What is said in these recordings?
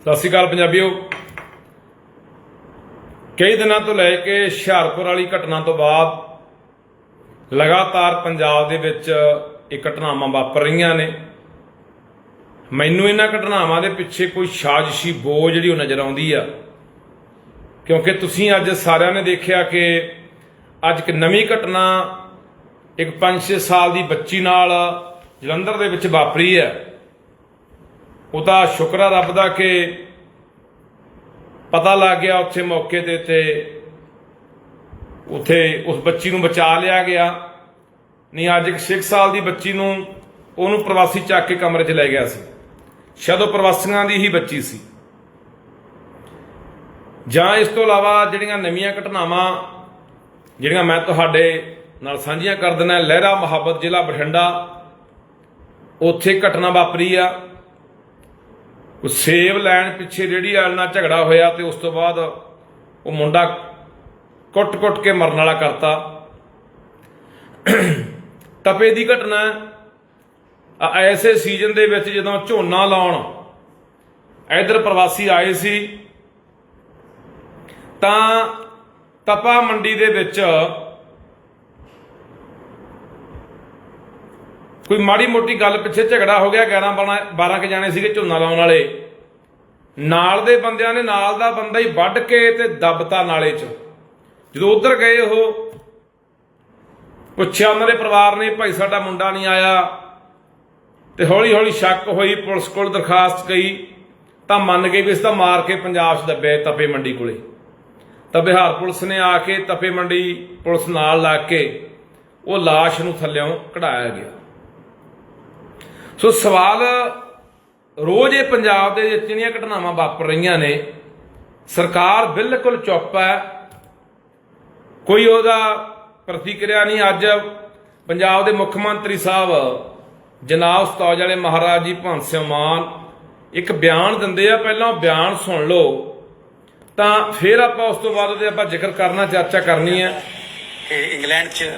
ਸਤਿ ਸ਼੍ਰੀ ਅਕਾਲ ਪੰਜਾਬੀਓ। ਕਈ ਦਿਨਾਂ ਤੋਂ ਲੈ ਕੇ ਹੁਸ਼ਿਆਰਪੁਰ ਵਾਲੀ ਘਟਨਾ ਤੋਂ ਬਾਅਦ ਲਗਾਤਾਰ ਪੰਜਾਬ ਦੇ ਵਿੱਚ ਇਹ ਘਟਨਾਵਾਂ ਵਾਪਰ ਰਹੀਆਂ ਨੇ। ਮੈਨੂੰ ਇਹਨਾਂ ਘਟਨਾਵਾਂ ਦੇ ਪਿੱਛੇ ਕੋਈ ਸਾਜ਼ਿਸ਼ੀ ਬੋਝ ਜਿਹੜੀ ਉਹ ਨਜ਼ਰ ਆਉਂਦੀ ਆ। ਕਿਉਂਕਿ ਤੁਸੀਂ ਅੱਜ ਸਾਰਿਆਂ ਨੇ ਦੇਖਿਆ ਕਿ ਅੱਜ ਇੱਕ ਨਵੀਂ ਘਟਨਾ ਇੱਕ 5-6 ਸਾਲ ਦੀ ਬੱਚੀ ਨਾਲ ਜਲੰਧਰ ਦੇ ਵਿੱਚ ਵਾਪਰੀ ਹੈ। ਉਹਦਾ ਸ਼ੁਕਰ ਆ ਰੱਬ ਦਾ ਕਿ ਪਤਾ ਲੱਗ ਗਿਆ ਉੱਥੇ ਮੌਕੇ ਤੇ ਤੇ ਉੱਥੇ ਉਸ ਬੱਚੀ ਨੂੰ ਬਚਾ ਲਿਆ ਗਿਆ। ਨਹੀਂ, ਅੱਜ ਇੱਕ 6 ਸਾਲ ਦੀ ਬੱਚੀ ਨੂੰ ਉਹਨੂੰ ਪ੍ਰਵਾਸੀ ਚੱਕ ਕੇ ਕਮਰੇ 'ਚ ਲੈ ਗਿਆ ਸੀ। ਸ਼ਾਇਦ ਉਹ ਪ੍ਰਵਾਸੀਆਂ ਦੀ ਹੀ ਬੱਚੀ ਸੀ। ਜਾਂ ਇਸ ਤੋਂ ਇਲਾਵਾ ਜਿਹੜੀਆਂ ਨਵੀਆਂ ਘਟਨਾਵਾਂ, ਜਿਹੜੀਆਂ ਮੈਂ ਤੁਹਾਡੇ ਨਾਲ ਸਾਂਝੀਆਂ ਕਰ ਦਿੰਦਾ, ਲਹਿਰਾ ਮੁਹੱਬਤ ਜ਼ਿਲ੍ਹਾ ਬਠਿੰਡਾ, ਉੱਥੇ ਘਟਨਾ ਵਾਪਰੀ ਆ। ਉਹ ਸੇਬ ਲੈਣ ਪਿੱਛੇ ਰੇੜੀ ਵਾਲੇ ਨਾਲ ਝਗੜਾ ਹੋਇਆ ਤੇ ਉਸ ਤੋਂ ਬਾਅਦ ਉਹ ਮੁੰਡਾ ਕੁੱਟ-ਕੁੱਟ ਕੇ ਮਰਨ ਵਾਲਾ ਕਰਤਾ। ਤਪੇ ਦੀ ਘਟਨਾ ਐਸੇ ਸੀਜ਼ਨ ਦੇ ਵਿੱਚ ਜਦੋਂ ਝੋਨਾ ਲਾਉਣ ਇਧਰ ਪ੍ਰਵਾਸੀ ਆਏ ਸੀ, ਤਾਂ ਤਪਾ ਮੰਡੀ ਦੇ ਵਿੱਚ ਕੋਈ ਮਾੜੀ ਮੋਟੀ ਗੱਲ ਪਿੱਛੇ ਝਗੜਾ ਹੋ ਗਿਆ 11 12 12 ਕੇ ਜਾਣੇ ਸੀਗੇ ਝੋਨਾ ਲਾਉਣ ਵਾਲੇ। ਨਾਲ ਦੇ ਬੰਦਿਆਂ ਨੇ, ਨਾਲ ਦਾ ਬੰਦਾ ਹੀ ਵੱਢ ਕੇ ਤੇ ਦਬਤਾ ਨਾਲੇ 'ਚ। ਜਦੋਂ ਉਧਰ ਗਏ ਉਹ, ਪੁੱਛਿਆ ਉਹਨਾਂ ਦੇ ਪਰਿਵਾਰ ਨੇ, ਭਾਈ ਸਾਡਾ ਮੁੰਡਾ ਨਹੀਂ ਆਇਆ। ਤੇ ਹੌਲੀ ਹੌਲੀ ਸ਼ੱਕ ਹੋਈ, ਪੁਲਿਸ ਕੋਲ ਦਰਖਾਸਤ ਗਈ ਤਾਂ ਮੰਨ ਗਏ ਵੀ ਇਸ ਤਾਂ ਮਾਰ ਕੇ ਪੰਜਾਬ 'ਚ ਦੱਬਿਆ ਤਪੇ ਮੰਡੀ ਕੋਲੇ। ਤਾਂ ਬਿਹਾਰ ਪੁਲਿਸ ਨੇ ਆ ਕੇ ਤਪੇ ਮੰਡੀ ਪੁਲਿਸ ਨਾਲ ਲਾ ਕੇ ਉਹ ਲਾਸ਼ ਨੂੰ ਥੱਲਿਓਂ ਕਢਾਇਆ ਗਿਆ। ਸੋ ਸਵਾਲ, ਰੋਜ਼ ਇਹ ਪੰਜਾਬ ਦੇ ਵਿੱਚ ਜਿਹੜੀਆਂ ਘਟਨਾਵਾਂ ਵਾਪਰ ਰਹੀਆਂ ਨੇ? ਸਰਕਾਰ ਬਿਲਕੁਲ ਚੁੱਪ ਹੈ। ਕੋਈ ਉਹਦਾ ਪ੍ਰਤੀਕਿਰਿਆ ਨਹੀਂ। ਅੱਜ ਪੰਜਾਬ ਦੇ ਮੁੱਖ ਮੰਤਰੀ ਸਾਹਿਬ, ਜਨਾਬ ਉਸਤਾਦ ਵਾਲੇ ਮਹਾਰਾਜ ਜੀ ਭੰਸ ਸਿੰਘ ਮਾਨ, ਇੱਕ ਬਿਆਨ ਦਿੰਦੇ ਆ, ਪਹਿਲਾਂ ਉਹ ਬਿਆਨ ਸੁਣ ਲਓ। ਤਾਂ ਫਿਰ ਆਪਾਂ ਉਸ ਤੋਂ ਬਾਅਦ ਉਹਦੇ ਆਪਾਂ ਜ਼ਿਕਰ ਕਰਨਾ, ਚਰਚਾ ਕਰਨੀ ਹੈ। ਕਿ ਇੰਗਲੈਂਡ 'ਚ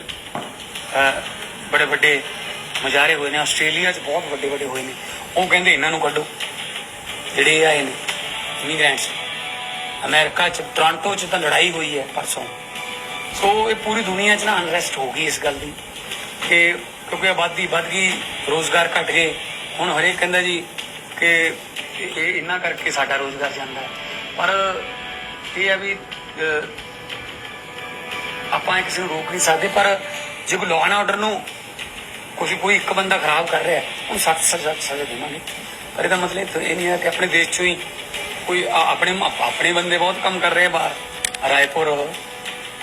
ਬੜੇ ਵੱਡੇ ਮੁਜ਼ਾਹਰੇ ਹੋਏ ਨੇ, ਆਸਟ੍ਰੇਲੀਆ 'ਚ ਬਹੁਤ ਵੱਡੇ ਵੱਡੇ ਹੋਏ ਨੇ। ਉਹ ਕਹਿੰਦੇ ਇਹਨਾਂ ਨੂੰ ਕੱਢੋ। ਜਿਹੜੇ ਇਹ ਆਏ ਨੇ ਇਮੀਗ੍ਰੈਂਟਸ ਅਮਰੀਕਾ 'ਚ, ਟੋਰਾਂਟੋ 'ਚ ਤਾਂ ਲੜਾਈ ਹੋਈ ਹੈ ਪਰਸੋਂ। ਸੋ ਇਹ ਪੂਰੀ ਦੁਨੀਆ 'ਚ ਨਾ ਅਨਰੈਸਟ ਹੋ ਗਈ ਇਸ ਗੱਲ ਦੀ। ਕਿ ਕਿਉਂਕਿ ਆਬਾਦੀ ਵੱਧ ਗਈ, ਰੋਜ਼ਗਾਰ ਘਟ ਗਏ। ਹੁਣ ਹਰੇਕ ਕਹਿੰਦਾ ਜੀ ਕਿ ਇਹ ਇਹ ਇਹਨਾਂ ਕਰਕੇ ਸਾਡਾ ਰੋਜ਼ਗਾਰ ਜਾਂਦਾ ਪਰ ਇਹ ਆ ਵੀ ਆਪਾਂ ਕਿਸੇ ਨੂੰ ਰੋਕ ਨਹੀਂ ਸਕਦੇ, ਪਰ ਜੇ ਕੋਈ ਲਾਅ ਆਰਡਰ ਨੂੰ ਕੋਈ ਕੋਈ ਇੱਕ ਬੰਦਾ ਖਰਾਬ ਕਰ ਰਿਹਾ ਹੈ, ਸਖਤ ਸਜ਼ਾ ਸਜ਼ਾ ਦੇਵਾਂਗੇ। ਪਰ ਇਹਦਾ ਮਤਲਬ ਇਹ ਨਹੀਂ ਹੈ ਕਿ ਆਪਣੇ ਦੇਸ਼ ਚੋਂ ਹੀ ਕੋਈ ਆਪਣੇ ਆਪਣੇ ਬੰਦੇ ਬਹੁਤ ਕੰਮ ਕਰ ਰਹੇ ਬਾਹਰ। ਰਾਏਪੁਰ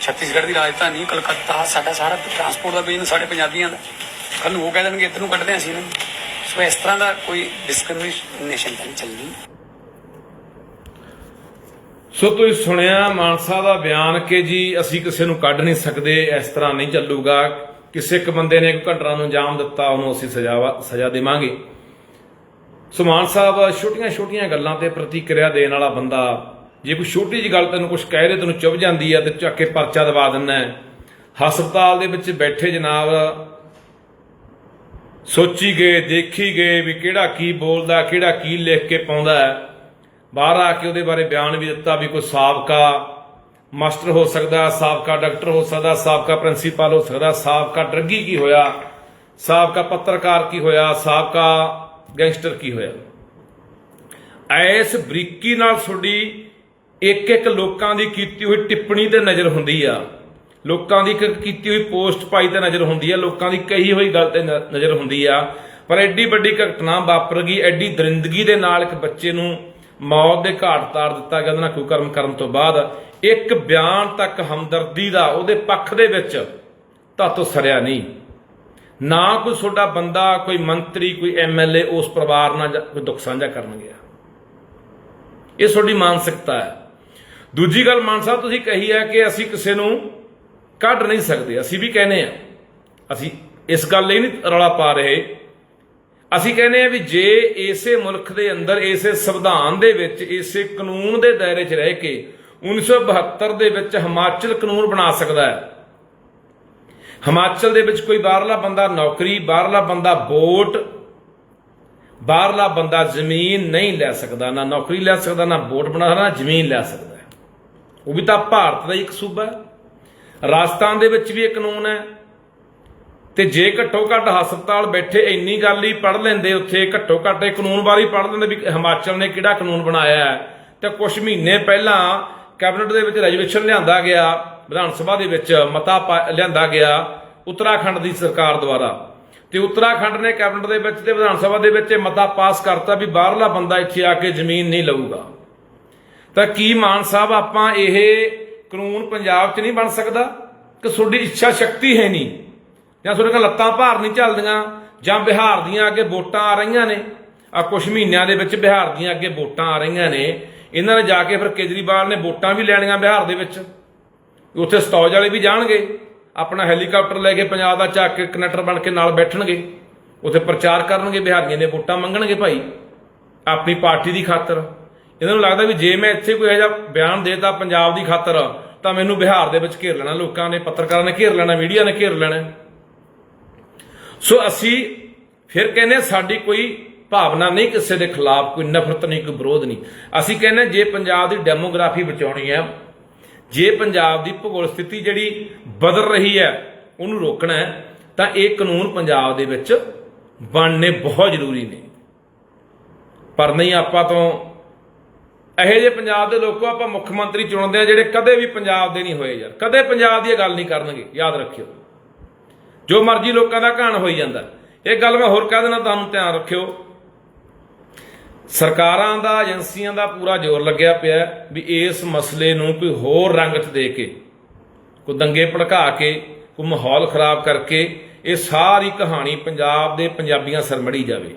ਛੱਤੀਸਗੜ੍ਹ ਦੀ ਰਾਜਧਾਨੀ ਕਲਕੱਤਾ ਸਾਡਾ ਸਾਰਾ ਟਰਾਂਸਪੋਰਟ ਦਾ ਬਿਜ਼ਨਸ ਸਾਡੇ ਪੰਜਾਬੀਆਂ ਦਾ। ਕੱਲ ਨੂੰ ਉਹ ਕਹਿ ਦੇਣਗੇ ਇੱਧਰ ਨੂੰ ਕੱਢਦੇ ਅਸੀਂ ਇਹਨਾਂ ਸੋ ਇਸ ਤਰ੍ਹਾਂ ਦਾ ਕੋਈ ਡਿਸਕ੍ਰਿਮੀਨੇਸ਼ਨ ਤਾਂ ਨਹੀਂ ਚੱਲਣੀ। ਸੋ ਤੁਸੀਂ ਸੁਣਿਆ ਮਾਨਸਾ ਦਾ ਬਿਆਨ ਕਿ ਜੀ ਅਸੀਂ ਕਿਸੇ ਨੂੰ ਕੱਢ ਨਹੀਂ ਸਕਦੇ ਇਸ ਤਰ੍ਹਾਂ ਨਹੀਂ ਚੱਲੂਗਾ। ਕਿਸੇ ਇੱਕ ਬੰਦੇ ਨੇ ਕੋਈ ਘਟਨਾ ਨੂੰ ਅੰਜਾਮ ਦਿੱਤਾ, ਉਹਨੂੰ ਅਸੀਂ ਸਜ਼ਾ ਸਜ਼ਾ ਦੇਵਾਂਗੇ। ਸੋ ਸਾਹਿਬ, ਛੋਟੀਆਂ ਛੋਟੀਆਂ ਗੱਲਾਂ ਤੇ ਪ੍ਰਤੀਕਿਰਿਆ ਦੇਣ ਵਾਲਾ ਬੰਦਾ, ਜੇ ਕੋਈ ਛੋਟੀ ਜਿਹੀ ਗੱਲ ਤੈਨੂੰ ਕੁਝ ਕਹਿ ਦੇ, ਤੈਨੂੰ ਚੁੱਭ ਜਾਂਦੀ ਆ, ਤੇ ਚੱਕ ਕੇ ਪਰਚਾ ਦਵਾ ਦਿੰਦਾ ਹਸਪਤਾਲ ਦੇ ਵਿੱਚ ਬੈਠੇ ਜਨਾਬ, ਸੋਚੀ ਗਏ, ਦੇਖੀ ਗਏ ਵੀ ਕਿਹੜਾ ਕੀ ਬੋਲਦਾ, ਕਿਹੜਾ ਕੀ ਲਿਖ ਕੇ ਪਾਉਂਦਾ ਬਾਹਰ ਆ ਕੇ ਉਹਦੇ ਬਾਰੇ ਬਿਆਨ ਵੀ ਦਿੱਤਾ ਵੀ ਕੋਈ ਸਾਬਕਾ ਮਾਸਟਰ ਹੋ ਸਕਦਾ, ਸਾਬਕਾ ਡਾਕਟਰ ਹੋ ਸਕਦਾ, ਸਾਬਕਾ ਪ੍ਰਿੰਸੀਪਲ ਹੋ ਸਕਦਾ, ਸਾਬਕਾ ਡਰੱਗੀ ਕੀ ਹੋਇਆ, ਸਾਬਕਾ ਪੱਤਰਕਾਰ ਕੀ ਹੋਇਆ, ਸਾਬਕਾ ਗੈਂਗਸਟਰ ਕੀ ਹੋਇਆ। ਐਸ ਬਰੀਕੀ ਨਾਲ ਤੁਹਾਡੀ ਇੱਕ ਇੱਕ ਲੋਕਾਂ ਦੀ ਕੀਤੀ ਹੋਈ ਟਿੱਪਣੀ ਤੇ ਨਜ਼ਰ ਹੁੰਦੀ ਆ। ਲੋਕਾਂ ਦੀ ਇੱਕ ਕੀਤੀ ਹੋਈ ਪੋਸਟ ਪਾਈ ਤੇ ਨਜ਼ਰ ਹੁੰਦੀ ਆ, ਲੋਕਾਂ ਦੀ ਕਹੀ ਹੋਈ ਗੱਲ ਤੇ ਨਜ਼ਰ ਹੁੰਦੀ ਆ। ਪਰ ਐਡੀ ਵੱਡੀ ਘਟਨਾ ਵਾਪਰ ਗਈ, ਐਡੀ ਦਰਿੰਦਗੀ ਦੇ ਨਾਲ ਇੱਕ ਬੱਚੇ ਨੂੰ ਮੌਤ ਦੇ ਘਾਟ ਤਾਰ ਦਿੱਤਾ ਗਿਆ, ਉਹਦੇ ਨਾਲ ਕੁਕਰਮ ਕਰਨ ਤੋਂ ਬਾਅਦ। ਇੱਕ ਬਿਆਨ ਤੱਕ ਹਮਦਰਦੀ ਦਾ ਉਹਦੇ ਪੱਖ ਦੇ ਵਿੱਚ ਤਾਤੋਂ ਸਰਿਆ ਨਹੀਂ। ਨਾ ਕੋਈ ਤੁਹਾਡਾ ਬੰਦਾ, ਕੋਈ ਮੰਤਰੀ, ਕੋਈ ਐਮਐਲਏ ਉਸ ਪਰਿਵਾਰ ਨਾਲ ਕੋਈ ਦੁੱਖ ਸਾਂਝਾ ਕਰਨ ਗਿਆ। ਇਹ ਤੁਹਾਡੀ ਮਾਨਸਿਕਤਾ ਹੈ। ਦੂਜੀ ਗੱਲ ਮਾਨ ਸਾਹਿਬ, ਤੁਸੀਂ ਕਹੀ ਹੈ ਕਿ ਅਸੀਂ ਕਿਸੇ ਨੂੰ ਕੱਢ ਨਹੀਂ ਸਕਦੇ। ਅਸੀਂ ਵੀ ਕਹਿੰਦੇ ਆ ਅਸੀਂ ਇਸ ਗੱਲ ਲਈ ਨਹੀਂ ਰੌਲਾ ਪਾ ਰਹੇ। ਅਸੀਂ ਕਹਿੰਦੇ ਆ ਵੀ ਜੇ ਇਸੇ ਮੁਲਕ ਦੇ ਅੰਦਰ, ਇਸੇ ਸੰਵਿਧਾਨ ਦੇ ਵਿੱਚ, ਇਸੇ ਕਾਨੂੰਨ ਦੇ ਦਾਇਰੇ 'ਚ ਰਹਿ ਕੇ 1972 ਦੇ ਵਿੱਚ ਹਿਮਾਚਲ ਕਾਨੂੰਨ ਬਣਾ ਸਕਦਾ ਹੈ। ਹਿਮਾਚਲ ਦੇ ਵਿੱਚ ਕੋਈ ਬਾਹਰਲਾ ਬੰਦਾ ਨੌਕਰੀ, ਬਾਹਰਲਾ ਬੰਦਾ ਵੋਟ, ਬਾਹਰਲਾ ਬੰਦਾ ਜ਼ਮੀਨ ਨਹੀਂ ਲੈ ਸਕਦਾ, ਨਾ ਨੌਕਰੀ ਲੈ ਸਕਦਾ, ਨਾ ਵੋਟ ਬਣਾ ਸਕਦਾ, ਨਾ ਜ਼ਮੀਨ ਲੈ ਸਕਦਾ ਉਹ ਵੀ ਤਾਂ ਭਾਰਤ ਦਾ ਹੀ ਇੱਕ ਸੂਬਾ ਹੈ। ਰਾਜਸਥਾਨ ਦੇ ਵਿੱਚ ਵੀ ਇਹ ਕਾਨੂੰਨ ਹੈ। ਤੇ ਜੇ ਘੱਟੋ ਘੱਟ ਹਸਪਤਾਲ ਬੈਠੇ ਇੰਨੀ ਗੱਲ ਹੀ ਪੜ ਲੈਂਦੇ, ਉੱਥੇ ਘੱਟੋ ਘੱਟ ਇਹ ਕਾਨੂੰਨ ਬਾਰੇ ਪੜ ਲੈਂਦੇ ਵੀ ਹਿਮਾਚਲ ਨੇ ਕਿਹੜਾ ਕਾਨੂੰਨ ਬਣਾਇਆ ਹੈ। ਤੇ ਕੁਝ ਮਹੀਨੇ ਪਹਿਲਾਂ ਕੈਬਨਿਟ ਦੇ ਵਿੱਚ ਰੈਜੂਲੇਸ਼ਨ ਲਿਆਂਦਾ ਗਿਆ, ਵਿਧਾਨ ਸਭਾ ਦੇ ਵਿੱਚ ਮਤਾ ਪਾ- ਲਿਆਂਦਾ ਗਿਆ, ਉੱਤਰਾਖੰਡ ਦੀ ਸਰਕਾਰ ਦੁਆਰਾ। ਤੇ ਉੱਤਰਾਖੰਡ ਨੇ ਕੈਬਨਿਟ ਦੇ ਵਿੱਚ ਤੇ ਵਿਧਾਨ ਸਭਾ ਦੇ ਵਿੱਚ ਇਹ ਮਤਾ ਪਾਸ ਕਰਤਾ ਵੀ ਬਾਹਰਲਾ ਬੰਦਾ ਇੱਥੇ ਆ ਕੇ ਜ਼ਮੀਨ ਨਹੀਂ ਲਊਗਾ। ਤਾਂ ਕੀ ਮਾਨ ਸਾਹਿਬ, ਆਪਾਂ ਇਹ ਕਾਨੂੰਨ ਪੰਜਾਬ 'ਚ ਨਹੀਂ ਬਣ ਸਕਦਾ? ਕਿ ਤੁਹਾਡੀ ਇੱਛਾ ਸ਼ਕਤੀ ਹੈ ਨਹੀਂ? ਜਾਂ ਤੁਹਾਡੇ ਕੋਲ ਲੱਤਾਂ ਭਾਰ ਨਹੀਂ ਚੱਲਦੀਆਂ? ਜਾਂ ਬਿਹਾਰ ਦੀਆਂ ਅੱਗੇ ਵੋਟਾਂ ਆ ਰਹੀਆਂ ਨੇ? ਆ ਕੁਝ ਮਹੀਨਿਆਂ ਦੇ ਵਿੱਚ ਬਿਹਾਰ ਦੀਆਂ ਅੱਗੇ ਵੋਟਾਂ ਆ ਰਹੀਆਂ ਨੇ। ਇਹਨਾਂ ਨੇ ਜਾ ਕੇ ਫਿਰ ਕੇਜਰੀਵਾਲ ਨੇ ਵੋਟਾਂ ਵੀ ਲੈਣੀਆਂ ਬਿਹਾਰ ਦੇ ਵਿੱਚ। ਉੱਥੇ ਸਟੌਜ ਵਾਲੇ ਵੀ ਜਾਣਗੇ। ਆਪਣਾ ਹੈਲੀਕਾਪਟਰ ਲੈ ਕੇ ਪੰਜਾਬ ਦਾ ਚੱਕ ਕੇ ਕਨੈਕਟਰ ਬਣ ਕੇ ਨਾਲ ਬੈਠਣਗੇ। ਉੱਥੇ ਪ੍ਰਚਾਰ ਕਰਨਗੇ, ਬਿਹਾਰੀਆਂ ਦੇ ਵੋਟਾਂ ਮੰਗਣਗੇ ਭਾਈ। ਆਪਣੀ ਪਾਰਟੀ ਦੀ ਖਾਤਰ। ਇਹਨਾਂ ਨੂੰ ਲੱਗਦਾ ਵੀ ਜੇ ਮੈਂ ਇੱਥੇ ਕੋਈ ਇਹੋ ਜਿਹਾ ਬਿਆਨ ਦੇਤਾ ਪੰਜਾਬ ਦੀ ਖਾਤਰ, ਤਾਂ ਮੈਨੂੰ ਬਿਹਾਰ ਦੇ ਵਿੱਚ ਘੇਰ ਲੈਣਾ। ਲੋਕਾਂ ਨੇ ਪੱਤਰਕਾਰਾਂ ਨੇ ਘੇਰ ਲੈਣਾ, ਮੀਡੀਆ ਨੇ ਘੇਰ ਲੈਣਾ। ਸੋ ਅਸੀਂ ਫਿਰ ਕਹਿੰਦੇ ਸਾਡੀ ਕੋਈ ਭਾਵਨਾ ਨਹੀਂ ਕਿਸੇ ਦੇ ਖਿਲਾਫ ਕੋਈ ਨਫ਼ਰਤ ਨਹੀਂ, ਕੋਈ ਵਿਰੋਧ ਨਹੀਂ। ਅਸੀਂ ਕਹਿੰਦੇ ਜੇ ਪੰਜਾਬ ਦੀ ਡੈਮੋਗ੍ਰਾਫੀ ਬਚਾਉਣੀ ਹੈ, ਜੇ ਪੰਜਾਬ ਦੀ ਭੂਗੋਲ ਸਥਿਤੀ ਜਿਹੜੀ ਬਦਲ ਰਹੀ ਹੈ, ਉਹਨੂੰ ਰੋਕਣਾ ਹੈ, ਤਾਂ ਇਹ ਕਾਨੂੰਨ ਪੰਜਾਬ ਦੇ ਵਿੱਚ ਬਣਨੇ ਬਹੁਤ ਜ਼ਰੂਰੀ ਨੇ। ਪਰ ਨਹੀਂ, ਆਪਾਂ ਤੋਂ ਇਹੋ ਜਿਹੇ ਪੰਜਾਬ ਦੇ ਲੋਕੋ ਆਪਾਂ ਮੁੱਖ ਮੰਤਰੀ ਚੁਣਦੇ ਆ ਜਿਹੜੇ ਕਦੇ ਵੀ ਪੰਜਾਬ ਦੇ ਨਹੀਂ ਹੋਏ ਯਾਰ। ਕਦੇ ਪੰਜਾਬ ਦੀ ਇਹ ਗੱਲ ਨਹੀਂ ਕਰਨਗੇ, ਯਾਦ ਰੱਖਿਓ। ਜੋ ਮਰਜ਼ੀ ਲੋਕਾਂ ਦਾ ਘਾਣ ਹੋਈ ਜਾਂਦਾ। ਇਹ ਗੱਲ ਮੈਂ ਹੋਰ ਕਹਿ ਦੇਣਾ ਤੁਹਾਨੂੰ ਧਿਆਨ ਰੱਖਿਓ। ਸਰਕਾਰਾਂ ਦਾ, ਏਜੰਸੀਆਂ ਦਾ ਪੂਰਾ ਜ਼ੋਰ ਲੱਗਿਆ ਪਿਆ ਵੀ ਇਸ ਮਸਲੇ ਨੂੰ ਕੋਈ ਹੋਰ ਰੰਗਤ ਦੇ ਕੇ, ਕੋਈ ਦੰਗੇ ਭੜਕਾ ਕੇ, ਕੋਈ ਮਾਹੌਲ ਖਰਾਬ ਕਰਕੇ ਇਹ ਸਾਰੀ ਕਹਾਣੀ ਪੰਜਾਬ ਦੇ ਪੰਜਾਬੀਆਂ ਸਰਮੜੀ ਜਾਵੇ।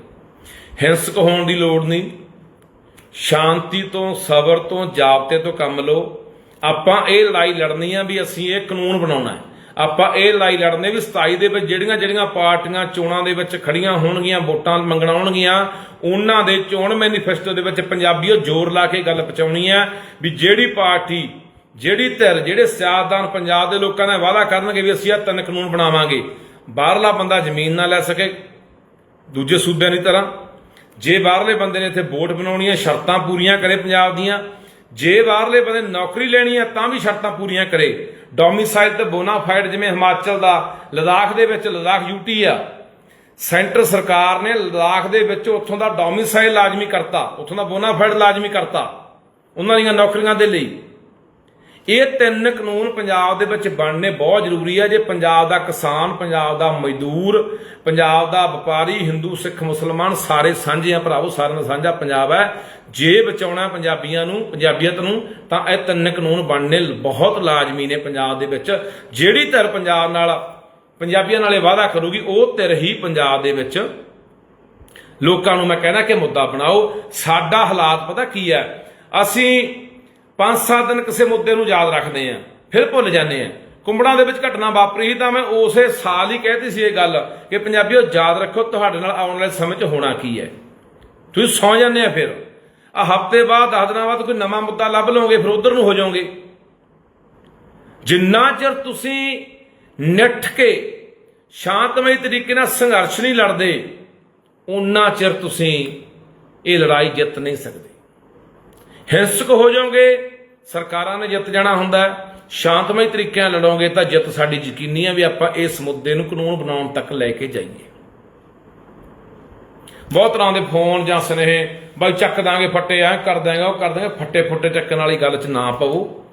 ਹਿੰਸਕ ਹੋਣ ਦੀ ਲੋੜ ਨਹੀਂ। ਸ਼ਾਂਤੀ ਤੋਂ, ਸਬਰ ਤੋਂ, ਜਾਬਤੇ ਤੋਂ ਕੰਮ ਲਓ। ਆਪਾਂ ਇਹ ਲੜਾਈ ਲੜਨੀ ਆ ਵੀ ਅਸੀਂ ਇਹ ਕਾਨੂੰਨ ਬਣਾਉਣਾ ਹੈ। ਆਪਾਂ ਇਹ ਲੜਾਈ ਲੜਨੇ ਵੀ 27 ਦੇ ਵਿੱਚ ਜਿਹੜੀਆਂ ਜਿਹੜੀਆਂ ਪਾਰਟੀਆਂ ਚੋਣਾਂ ਦੇ ਵਿੱਚ ਖੜੀਆਂ ਹੋਣਗੀਆਂ, ਵੋਟਾਂ ਮੰਗਣਾ ਹੋਣਗੀਆਂ, ਉਹਨਾਂ ਦੇ ਚੋਣ ਮੈਨੀਫੈਸਟੋ ਦੇ ਵਿੱਚ ਪੰਜਾਬੀਓ ਜ਼ੋਰ ਲਾ ਕੇ ਗੱਲ ਪਹੁੰਚਾਉਣੀ ਹੈ ਵੀ ਜਿਹੜੀ ਪਾਰਟੀ, ਜਿਹੜੀ ਧਿਰ, ਜਿਹੜੇ ਸਿਆਸਤਦਾਨ ਪੰਜਾਬ ਦੇ ਲੋਕਾਂ ਦਾ ਵਾਅਦਾ ਕਰਨਗੇ ਵੀ ਅਸੀਂ ਇਹ ਤਿੰਨ ਕਾਨੂੰਨ ਬਣਾਵਾਂਗੇ, ਬਾਹਰਲਾ ਬੰਦਾ ਜ਼ਮੀਨ ਨਾ ਲੈ ਸਕੇ, ਦੂਜੇ ਸੂਬਿਆਂ ਦੀ ਤਰ੍ਹਾਂ। ਜੇ ਬਾਹਰਲੇ ਬੰਦੇ ਨੇ ਇੱਥੇ ਵੋਟ ਬਣਾਉਣੀ ਹੈ, ਸ਼ਰਤਾਂ ਪੂਰੀਆਂ ਕਰੇ ਪੰਜਾਬ ਦੀਆਂ ਜੇ ਬਾਹਰਲੇ ਬੰਦੇ ਨੌਕਰੀ ਲੈਣੀ ਹੈ ਤਾਂ ਵੀ ਸ਼ਰਤਾਂ ਪੂਰੀਆਂ ਕਰੇ। ਡੋਮਿਸਾਈਲ ਤੇ ਬੋਨਾਫਾਈਡ ਜਿਵੇਂ ਹਿਮਾਚਲ ਦਾ, ਲਦਾਖ ਦੇ ਵਿੱਚ ਲਦਾਖ ਯੂਟੀ ਆ। ਸੈਂਟਰ ਸਰਕਾਰ ਨੇ ਲਦਾਖ ਦੇ ਵਿੱਚ ਉੱਥੋਂ ਦਾ ਡੋਮਿਸਾਈਲ ਲਾਜ਼ਮੀ ਕਰਤਾ, ਉੱਥੋਂ ਦਾ ਬੋਨਾਫਾਈਡ ਲਾਜ਼ਮੀ ਕਰਤਾ, ਉਹਨਾਂ ਦੀਆਂ ਨੌਕਰੀਆਂ ਦੇ ਲਈ। ਇਹ ਤਿੰਨ ਕਾਨੂੰਨ ਪੰਜਾਬ ਦੇ ਵਿੱਚ ਬਣਨੇ ਬਹੁਤ ਜ਼ਰੂਰੀ ਹੈ ਜੇ ਪੰਜਾਬ ਦਾ ਕਿਸਾਨ, ਪੰਜਾਬ ਦਾ ਮਜ਼ਦੂਰ, ਪੰਜਾਬ ਦਾ ਵਪਾਰੀ, ਹਿੰਦੂ, ਸਿੱਖ, ਮੁਸਲਮਾਨ ਸਾਰੇ ਸਾਂਝੇ ਆ ਭਰਾਵੋ, ਸਾਰਿਆਂ ਦਾ ਸਾਂਝਾ ਪੰਜਾਬ ਹੈ ਜੇ ਬਚਾਉਣਾ ਪੰਜਾਬੀਆਂ ਨੂੰ, ਪੰਜਾਬੀਅਤ ਨੂੰ, ਤਾਂ ਇਹ ਤਿੰਨ ਕਾਨੂੰਨ ਬਣਨੇ ਬਹੁਤ ਲਾਜ਼ਮੀ ਨੇ ਪੰਜਾਬ ਦੇ ਵਿੱਚ। ਜਿਹੜੀ ਧਿਰ ਪੰਜਾਬ ਨਾਲ, ਪੰਜਾਬੀਆਂ ਨਾਲੇ ਵਾਅਦਾ ਕਰੂਗੀ, ਉਹ ਧਿਰ ਹੀ ਪੰਜਾਬ ਦੇ ਵਿੱਚ। ਲੋਕਾਂ ਨੂੰ ਮੈਂ ਕਹਿਣਾ ਕਿ ਮੁੱਦਾ ਬਣਾਓ। ਸਾਡਾ ਹਾਲਾਤ ਪਤਾ ਕੀ ਹੈ ਅਸੀਂ ਪੰਜ ਸੱਤ ਦਿਨ ਕਿਸੇ ਮੁੱਦੇ ਨੂੰ ਯਾਦ ਰੱਖਦੇ ਆਂ, ਫਿਰ ਭੁੱਲ ਜਾਂਦੇ ਆਂ। ਕੁੰਬੜਾਂ ਦੇ ਵਿੱਚ ਘਟਨਾ ਵਾਪਰੀ ਸੀ ਤਾਂ ਮੈਂ ਉਸੇ ਸਾਲ ਹੀ ਕਹਿਤੀ ਸੀ ਇਹ ਗੱਲ ਕਿ ਪੰਜਾਬੀਓ, ਯਾਦ ਰੱਖੋ ਤੁਹਾਡੇ ਨਾਲ ਆਉਣ ਵਾਲੇ ਸਮੇਂ 'ਚ ਹੋਣਾ ਕੀ ਹੈ। ਤੁਸੀਂ ਸੌ ਜਾਂਦੇ ਆ ਫਿਰ। ਆ ਹਫ਼ਤੇ ਬਾਅਦ, ਦਸ ਦਿਨਾਂ ਬਾਅਦ ਕੋਈ ਨਵਾਂ ਮੁੱਦਾ ਲੱਭ ਲਓਗੇ ਫਿਰ ਉਧਰ ਨੂੰ ਹੋ ਜਾਓਗੇ। ਜਿੰਨਾ ਚਿਰ ਤੁਸੀਂ ਨਿੱਠ ਕੇ ਸ਼ਾਂਤਮਈ ਤਰੀਕੇ ਨਾਲ ਸੰਘਰਸ਼ ਨਹੀਂ ਲੜਦੇ ਉਨਾ ਚਿਰ ਤੁਸੀਂ ਇਹ ਲੜਾਈ ਜਿੱਤ ਨਹੀਂ ਸਕਦੇ। ਹਿੰਸਕ ਹੋ ਜਾਓਗੇ। ਸਰਕਾਰਾਂ ਨੇ ਜਿੱਤ ਜਾਣਾ ਹੁੰਦਾ ਸ਼ਾਂਤਮਈ ਤਰੀਕਿਆਂ ਨਾਲ ਲੜੋਗੇ ਤਾਂ ਜਿੱਤ ਸਾਡੀ ਯਕੀਨੀ ਆ ਵੀ ਆਪਾਂ ਇਸ ਮੁੱਦੇ ਨੂੰ ਕਾਨੂੰਨ ਬਣਾਉਣ ਤੱਕ ਲੈ ਕੇ ਜਾਈਏ। ਬਹੁਤ ਤਰ੍ਹਾਂ ਦੇ ਫੋਨ ਜਾਂ ਸੁਨੇਹੇ, ਬਈ ਚੱਕ ਦਾਂਗੇ ਫੱਟੇ, ਐ ਕਰ ਦਾਂਗੇ ਉਹ ਕਰ ਦਾਂਗੇ ਫੱਟੇ ਫੁੱਟੇ ਚੱਕਣ ਵਾਲੀ ਗੱਲ 'ਚ ਨਾ ਪਵੋ।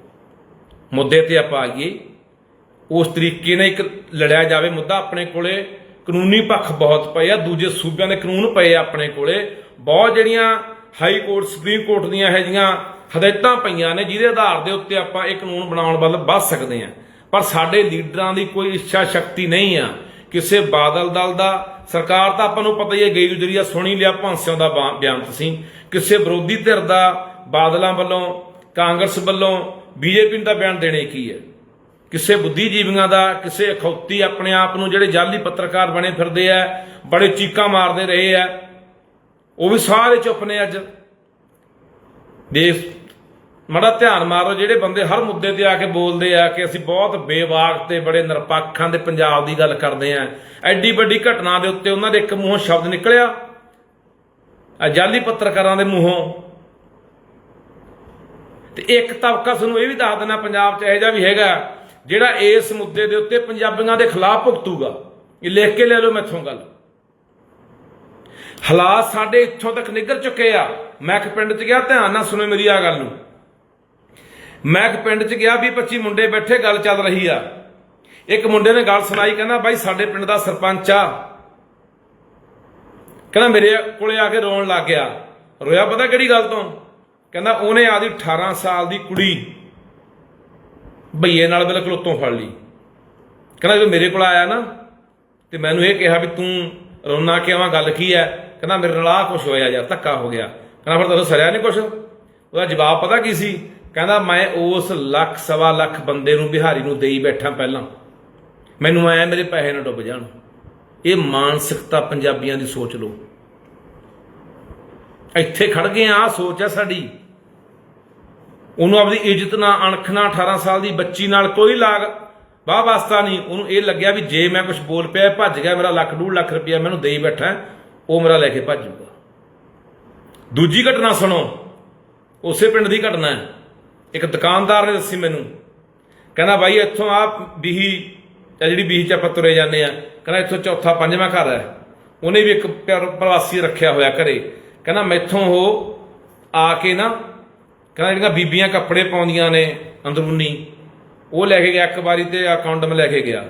ਮੁੱਦੇ ਤੇ ਆਪਾਂ ਆਈਏ। ਉਸ ਤਰੀਕੇ ਨਾਲ ਇੱਕ ਲੜਿਆ ਜਾਵੇ, ਮੁੱਦਾ ਆਪਣੇ ਕੋਲੇ, ਕਾਨੂੰਨੀ ਪੱਖ ਬਹੁਤ ਪਏ ਆ, ਦੂਜੇ ਸੂਬਿਆਂ ਦੇ ਕਾਨੂੰਨ ਪਏ ਆ ਆਪਣੇ ਕੋਲੇ। ਬਹੁਤ ਜਿਹੜੀਆਂ ਹਾਈ ਕੋਰਟ, ਸੁਪਰੀਮ ਕੋਰਟ ਦੀਆਂ ਇਹ ਜੀਆਂ ਹਦਾਇਤਾਂ ਪਈਆਂ ਨੇ, ਜਿਹਦੇ ਆਧਾਰ ਦੇ ਉੱਤੇ ਆਪਾਂ ਇਹ ਕਾਨੂੰਨ ਬਣਾਉਣ ਵੱਲ ਵੱਧ ਸਕਦੇ ਆ ਪਰ ਸਾਡੇ ਲੀਡਰਾਂ ਦੀ ਕੋਈ ਇੱਛਾ ਸ਼ਕਤੀ ਨਹੀਂ ਆ ਕਿਸੇ ਬਾਦਲ ਦਲ ਦਾ। ਸਰਕਾਰ ਤਾਂ ਆਪਾਂ ਨੂੰ ਪਤਾ ਹੀ ਹੈ, ਗਈ ਗੁਜਰੀ ਆ, ਸੁਣੀ ਲਿਆ ਭਾਂਸਿਆਂ ਦਾ ਬਾ- ਬਿਆਨ ਤੁਸੀਂ। ਕਿਸੇ ਵਿਰੋਧੀ ਧਿਰ ਦਾ, ਬਾਦਲਾਂ ਵੱਲੋਂ, ਕਾਂਗਰਸ ਵੱਲੋਂ, ਬੀਜੇਪੀ ਨੂੰ ਤਾਂ ਬਿਆਨ ਦੇਣੇ ਕੀ ਹੈ? ਕਿਸੇ ਬੁੱਧੀਜੀਵੀਆਂ ਦਾ, ਕਿਸੇ ਅਖੌਤੀ ਆਪਣੇ ਆਪ ਨੂੰ ਜਿਹੜੇ ਜਾਲੀ ਪੱਤਰਕਾਰ ਬਣੇ ਫਿਰਦੇ ਆ, ਬੜੇ ਚੀਕਾਂ ਮਾਰਦੇ ਰਹੇ ਆ। ਉਹ ਵੀ ਸਾਰੇ ਚੁੱਪ ਨੇ ਅੱਜ। ਦੇਸ਼ ਮੜਾ ਧਿਆਨ ਮਾਰੋ, ਜਿਹੜੇ ਬੰਦੇ ਹਰ ਮੁੱਦੇ ਤੇ ਆ ਕੇ ਬੋਲਦੇ ਆ ਕਿ ਅਸੀਂ ਬਹੁਤ ਬੇਵਾਕ ਤੇ ਬੜੇ ਨਿਰਪੱਖਾਂ ਦੇ ਪੰਜਾਬ ਦੀ ਗੱਲ ਕਰਦੇ ਆ। ਐਡੀ ਵੱਡੀ ਘਟਨਾ ਦੇ ਉੱਤੇ ਉਹਨਾਂ ਦੇ ਇੱਕ ਮੂੰਹੋਂ ਸ਼ਬਦ ਨਿਕਲਿਆ। ਅਜ਼ਾਲੀ ਪੱਤਰਕਾਰਾਂ ਦੇ ਮੂੰਹੋਂ। ਤੇ ਇੱਕ ਤਬਕਾ ਤੁਹਾਨੂੰ ਇਹ ਵੀ ਦੱਸ ਦੇਣਾ ਪੰਜਾਬ 'ਚ ਇਹੋ ਜਿਹਾ ਵੀ ਹੈਗਾ, ਜਿਹੜਾ ਇਸ ਮੁੱਦੇ ਦੇ ਉੱਤੇ ਪੰਜਾਬੀਆਂ ਦੇ ਖਿਲਾਫ ਭੁਗਤੂਗਾ। ਇਹ ਲਿਖ ਕੇ ਲੈ ਲਓ ਮੈਥੋਂ ਗੱਲ। ਹਾਲਾਤ ਸਾਡੇ ਇੱਥੋਂ ਤੱਕ ਨਿਕਲ ਚੁੱਕੇ ਆ। ਮੈਂ ਇੱਕ ਪਿੰਡ 'ਚ ਗਿਆ, ਧਿਆਨ ਨਾਲ ਸੁਣੋ ਮੇਰੀ ਆ ਗੱਲ ਨੂੰ। ਮੈਂ ਇੱਕ ਪਿੰਡ 'ਚ ਗਿਆ ਵੀ 25 ਮੁੰਡੇ ਬੈਠੇ, ਗੱਲ ਚੱਲ ਰਹੀ ਆ। ਇੱਕ ਮੁੰਡੇ ਨੇ ਗੱਲ ਸੁਣਾਈ, ਕਹਿੰਦਾ, ਬਾਈ, ਸਾਡੇ ਪਿੰਡ ਦਾ ਸਰਪੰਚ ਆ। ਕਹਿੰਦਾ, ਮੇਰੇ ਕੋਲੇ ਆ ਕੇ ਰੋਣ ਲੱਗ ਗਿਆ। ਰੋਇਆ, ਪਤਾ ਕਿਹੜੀ ਗੱਲ ਤੋਂ? ਕਹਿੰਦਾ, ਉਹਨੇ ਆਦੀ 18 ਸਾਲ ਦੀ ਕੁੜੀ ਭਈਏ ਨਾਲ ਬਿਲਕੁਲ ਉੱਤੋਂ ਫੜ ਲਈ। ਕਹਿੰਦਾ, ਜਦੋਂ ਮੇਰੇ ਕੋਲ ਆਇਆ ਨਾ, ਤੇ ਮੈਨੂੰ ਇਹ ਕਿਹਾ ਵੀ ਤੂੰ ਰੋਣਾ ਕਿਉਂ ਆ? ਗੱਲ ਕੀ ਹੈ ਕਹਿੰਦਾ ਮੇਰੇ ਨਾਲ ਆ ਕੁਝ ਹੋਇਆ ਯਾਰ, ਧੱਕਾ ਹੋ ਗਿਆ। ਕਹਿੰਦਾ ਫਿਰ ਤੁਹਾਨੂੰ ਸਰਿਆ ਨਹੀਂ ਕੁਝ ਉਹਦਾ ਜਵਾਬ ਪਤਾ ਕੀ ਸੀ? ਕਹਿੰਦਾ ਮੈਂ ਉਸ ਲੱਖ, ਸਵਾ ਲੱਖ ਬੰਦੇ ਨੂੰ ਬਿਹਾਰੀ ਨੂੰ ਦੇਈ ਬੈਠਾ ਪਹਿਲਾਂ। ਮੈਨੂੰ ਆਇਆ ਮੇਰੇ ਪੈਸੇ ਨਾ ਡੁੱਬ ਜਾਣ। ਇਹ ਮਾਨਸਿਕਤਾ ਪੰਜਾਬੀਆਂ ਦੀ ਸੋਚ ਲਓ। ਇੱਥੇ ਖੜ ਗਏ ਆ, ਆਹ ਸੋਚ ਹੈ ਸਾਡੀ। ਉਹਨੂੰ ਆਪਣੀ ਇੱਜ਼ਤ ਨਾਲ ਅਣਖ ਨਾਲ 18 ਸਾਲ ਦੀ ਬੱਚੀ ਨਾਲ ਕੋਈ ਲਾਗ ਵਾਹ ਵਾਸਤਾ ਨਹੀਂ। ਉਹਨੂੰ ਇਹ ਲੱਗਿਆ ਵੀ ਜੇ ਮੈਂ ਕੁਝ ਬੋਲ ਪਿਆ ਭੱਜ ਗਿਆ, ਮੇਰਾ ਲੱਖ, ਡੂਢ ਲੱਖ ਰੁਪਇਆ ਮੈਨੂੰ ਦੇਈ ਬੈਠਾ। ਉਹ ਮੇਰਾ ਲੈ ਕੇ ਭੱਜੂਗਾ। ਦੂਜੀ ਘਟਨਾ ਸੁਣੋ। ਉਸੇ ਪਿੰਡ ਦੀ ਘਟਨਾ ਹੈ। ਇੱਕ ਦੁਕਾਨਦਾਰ ਨੇ ਦੱਸੀ ਮੈਨੂੰ। ਕਹਿੰਦਾ, ਬਾਈ, ਇੱਥੋਂ ਆ ਬੀਹੀ, ਇਹ ਜਿਹੜੀ ਬੀਹੀ ਚ ਆਪਾਂ ਤੁਰੇ ਜਾਂਦੇ ਆ ਕਹਿੰਦਾ, ਇੱਥੋਂ ਚੌਥਾ ਪੰਜਵਾਂ ਘਰ ਹੈ। ਉਹਨੇ ਵੀ ਇੱਕ ਪਿਆਰ- ਪ੍ਰਵਾਸੀ ਰੱਖਿਆ ਹੋਇਆ ਘਰੇ। ਕਹਿੰਦਾ, ਮੈਥੋਂ ਉਹ ਆ ਕੇ ਨਾ, ਕਹਿੰਦਾ, ਜਿਹੜੀਆਂ ਬੀਬੀਆਂ ਕੱਪੜੇ ਪਾਉਂਦੀਆਂ ਨੇ ਅੰਦਰੂਨੀ, ਉਹ ਲੈ ਕੇ ਗਿਆ ਇੱਕ ਵਾਰੀ ਤੇ ਅਕਾਊਂਟ ਮੈਂ ਲੈ ਕੇ ਗਿਆ।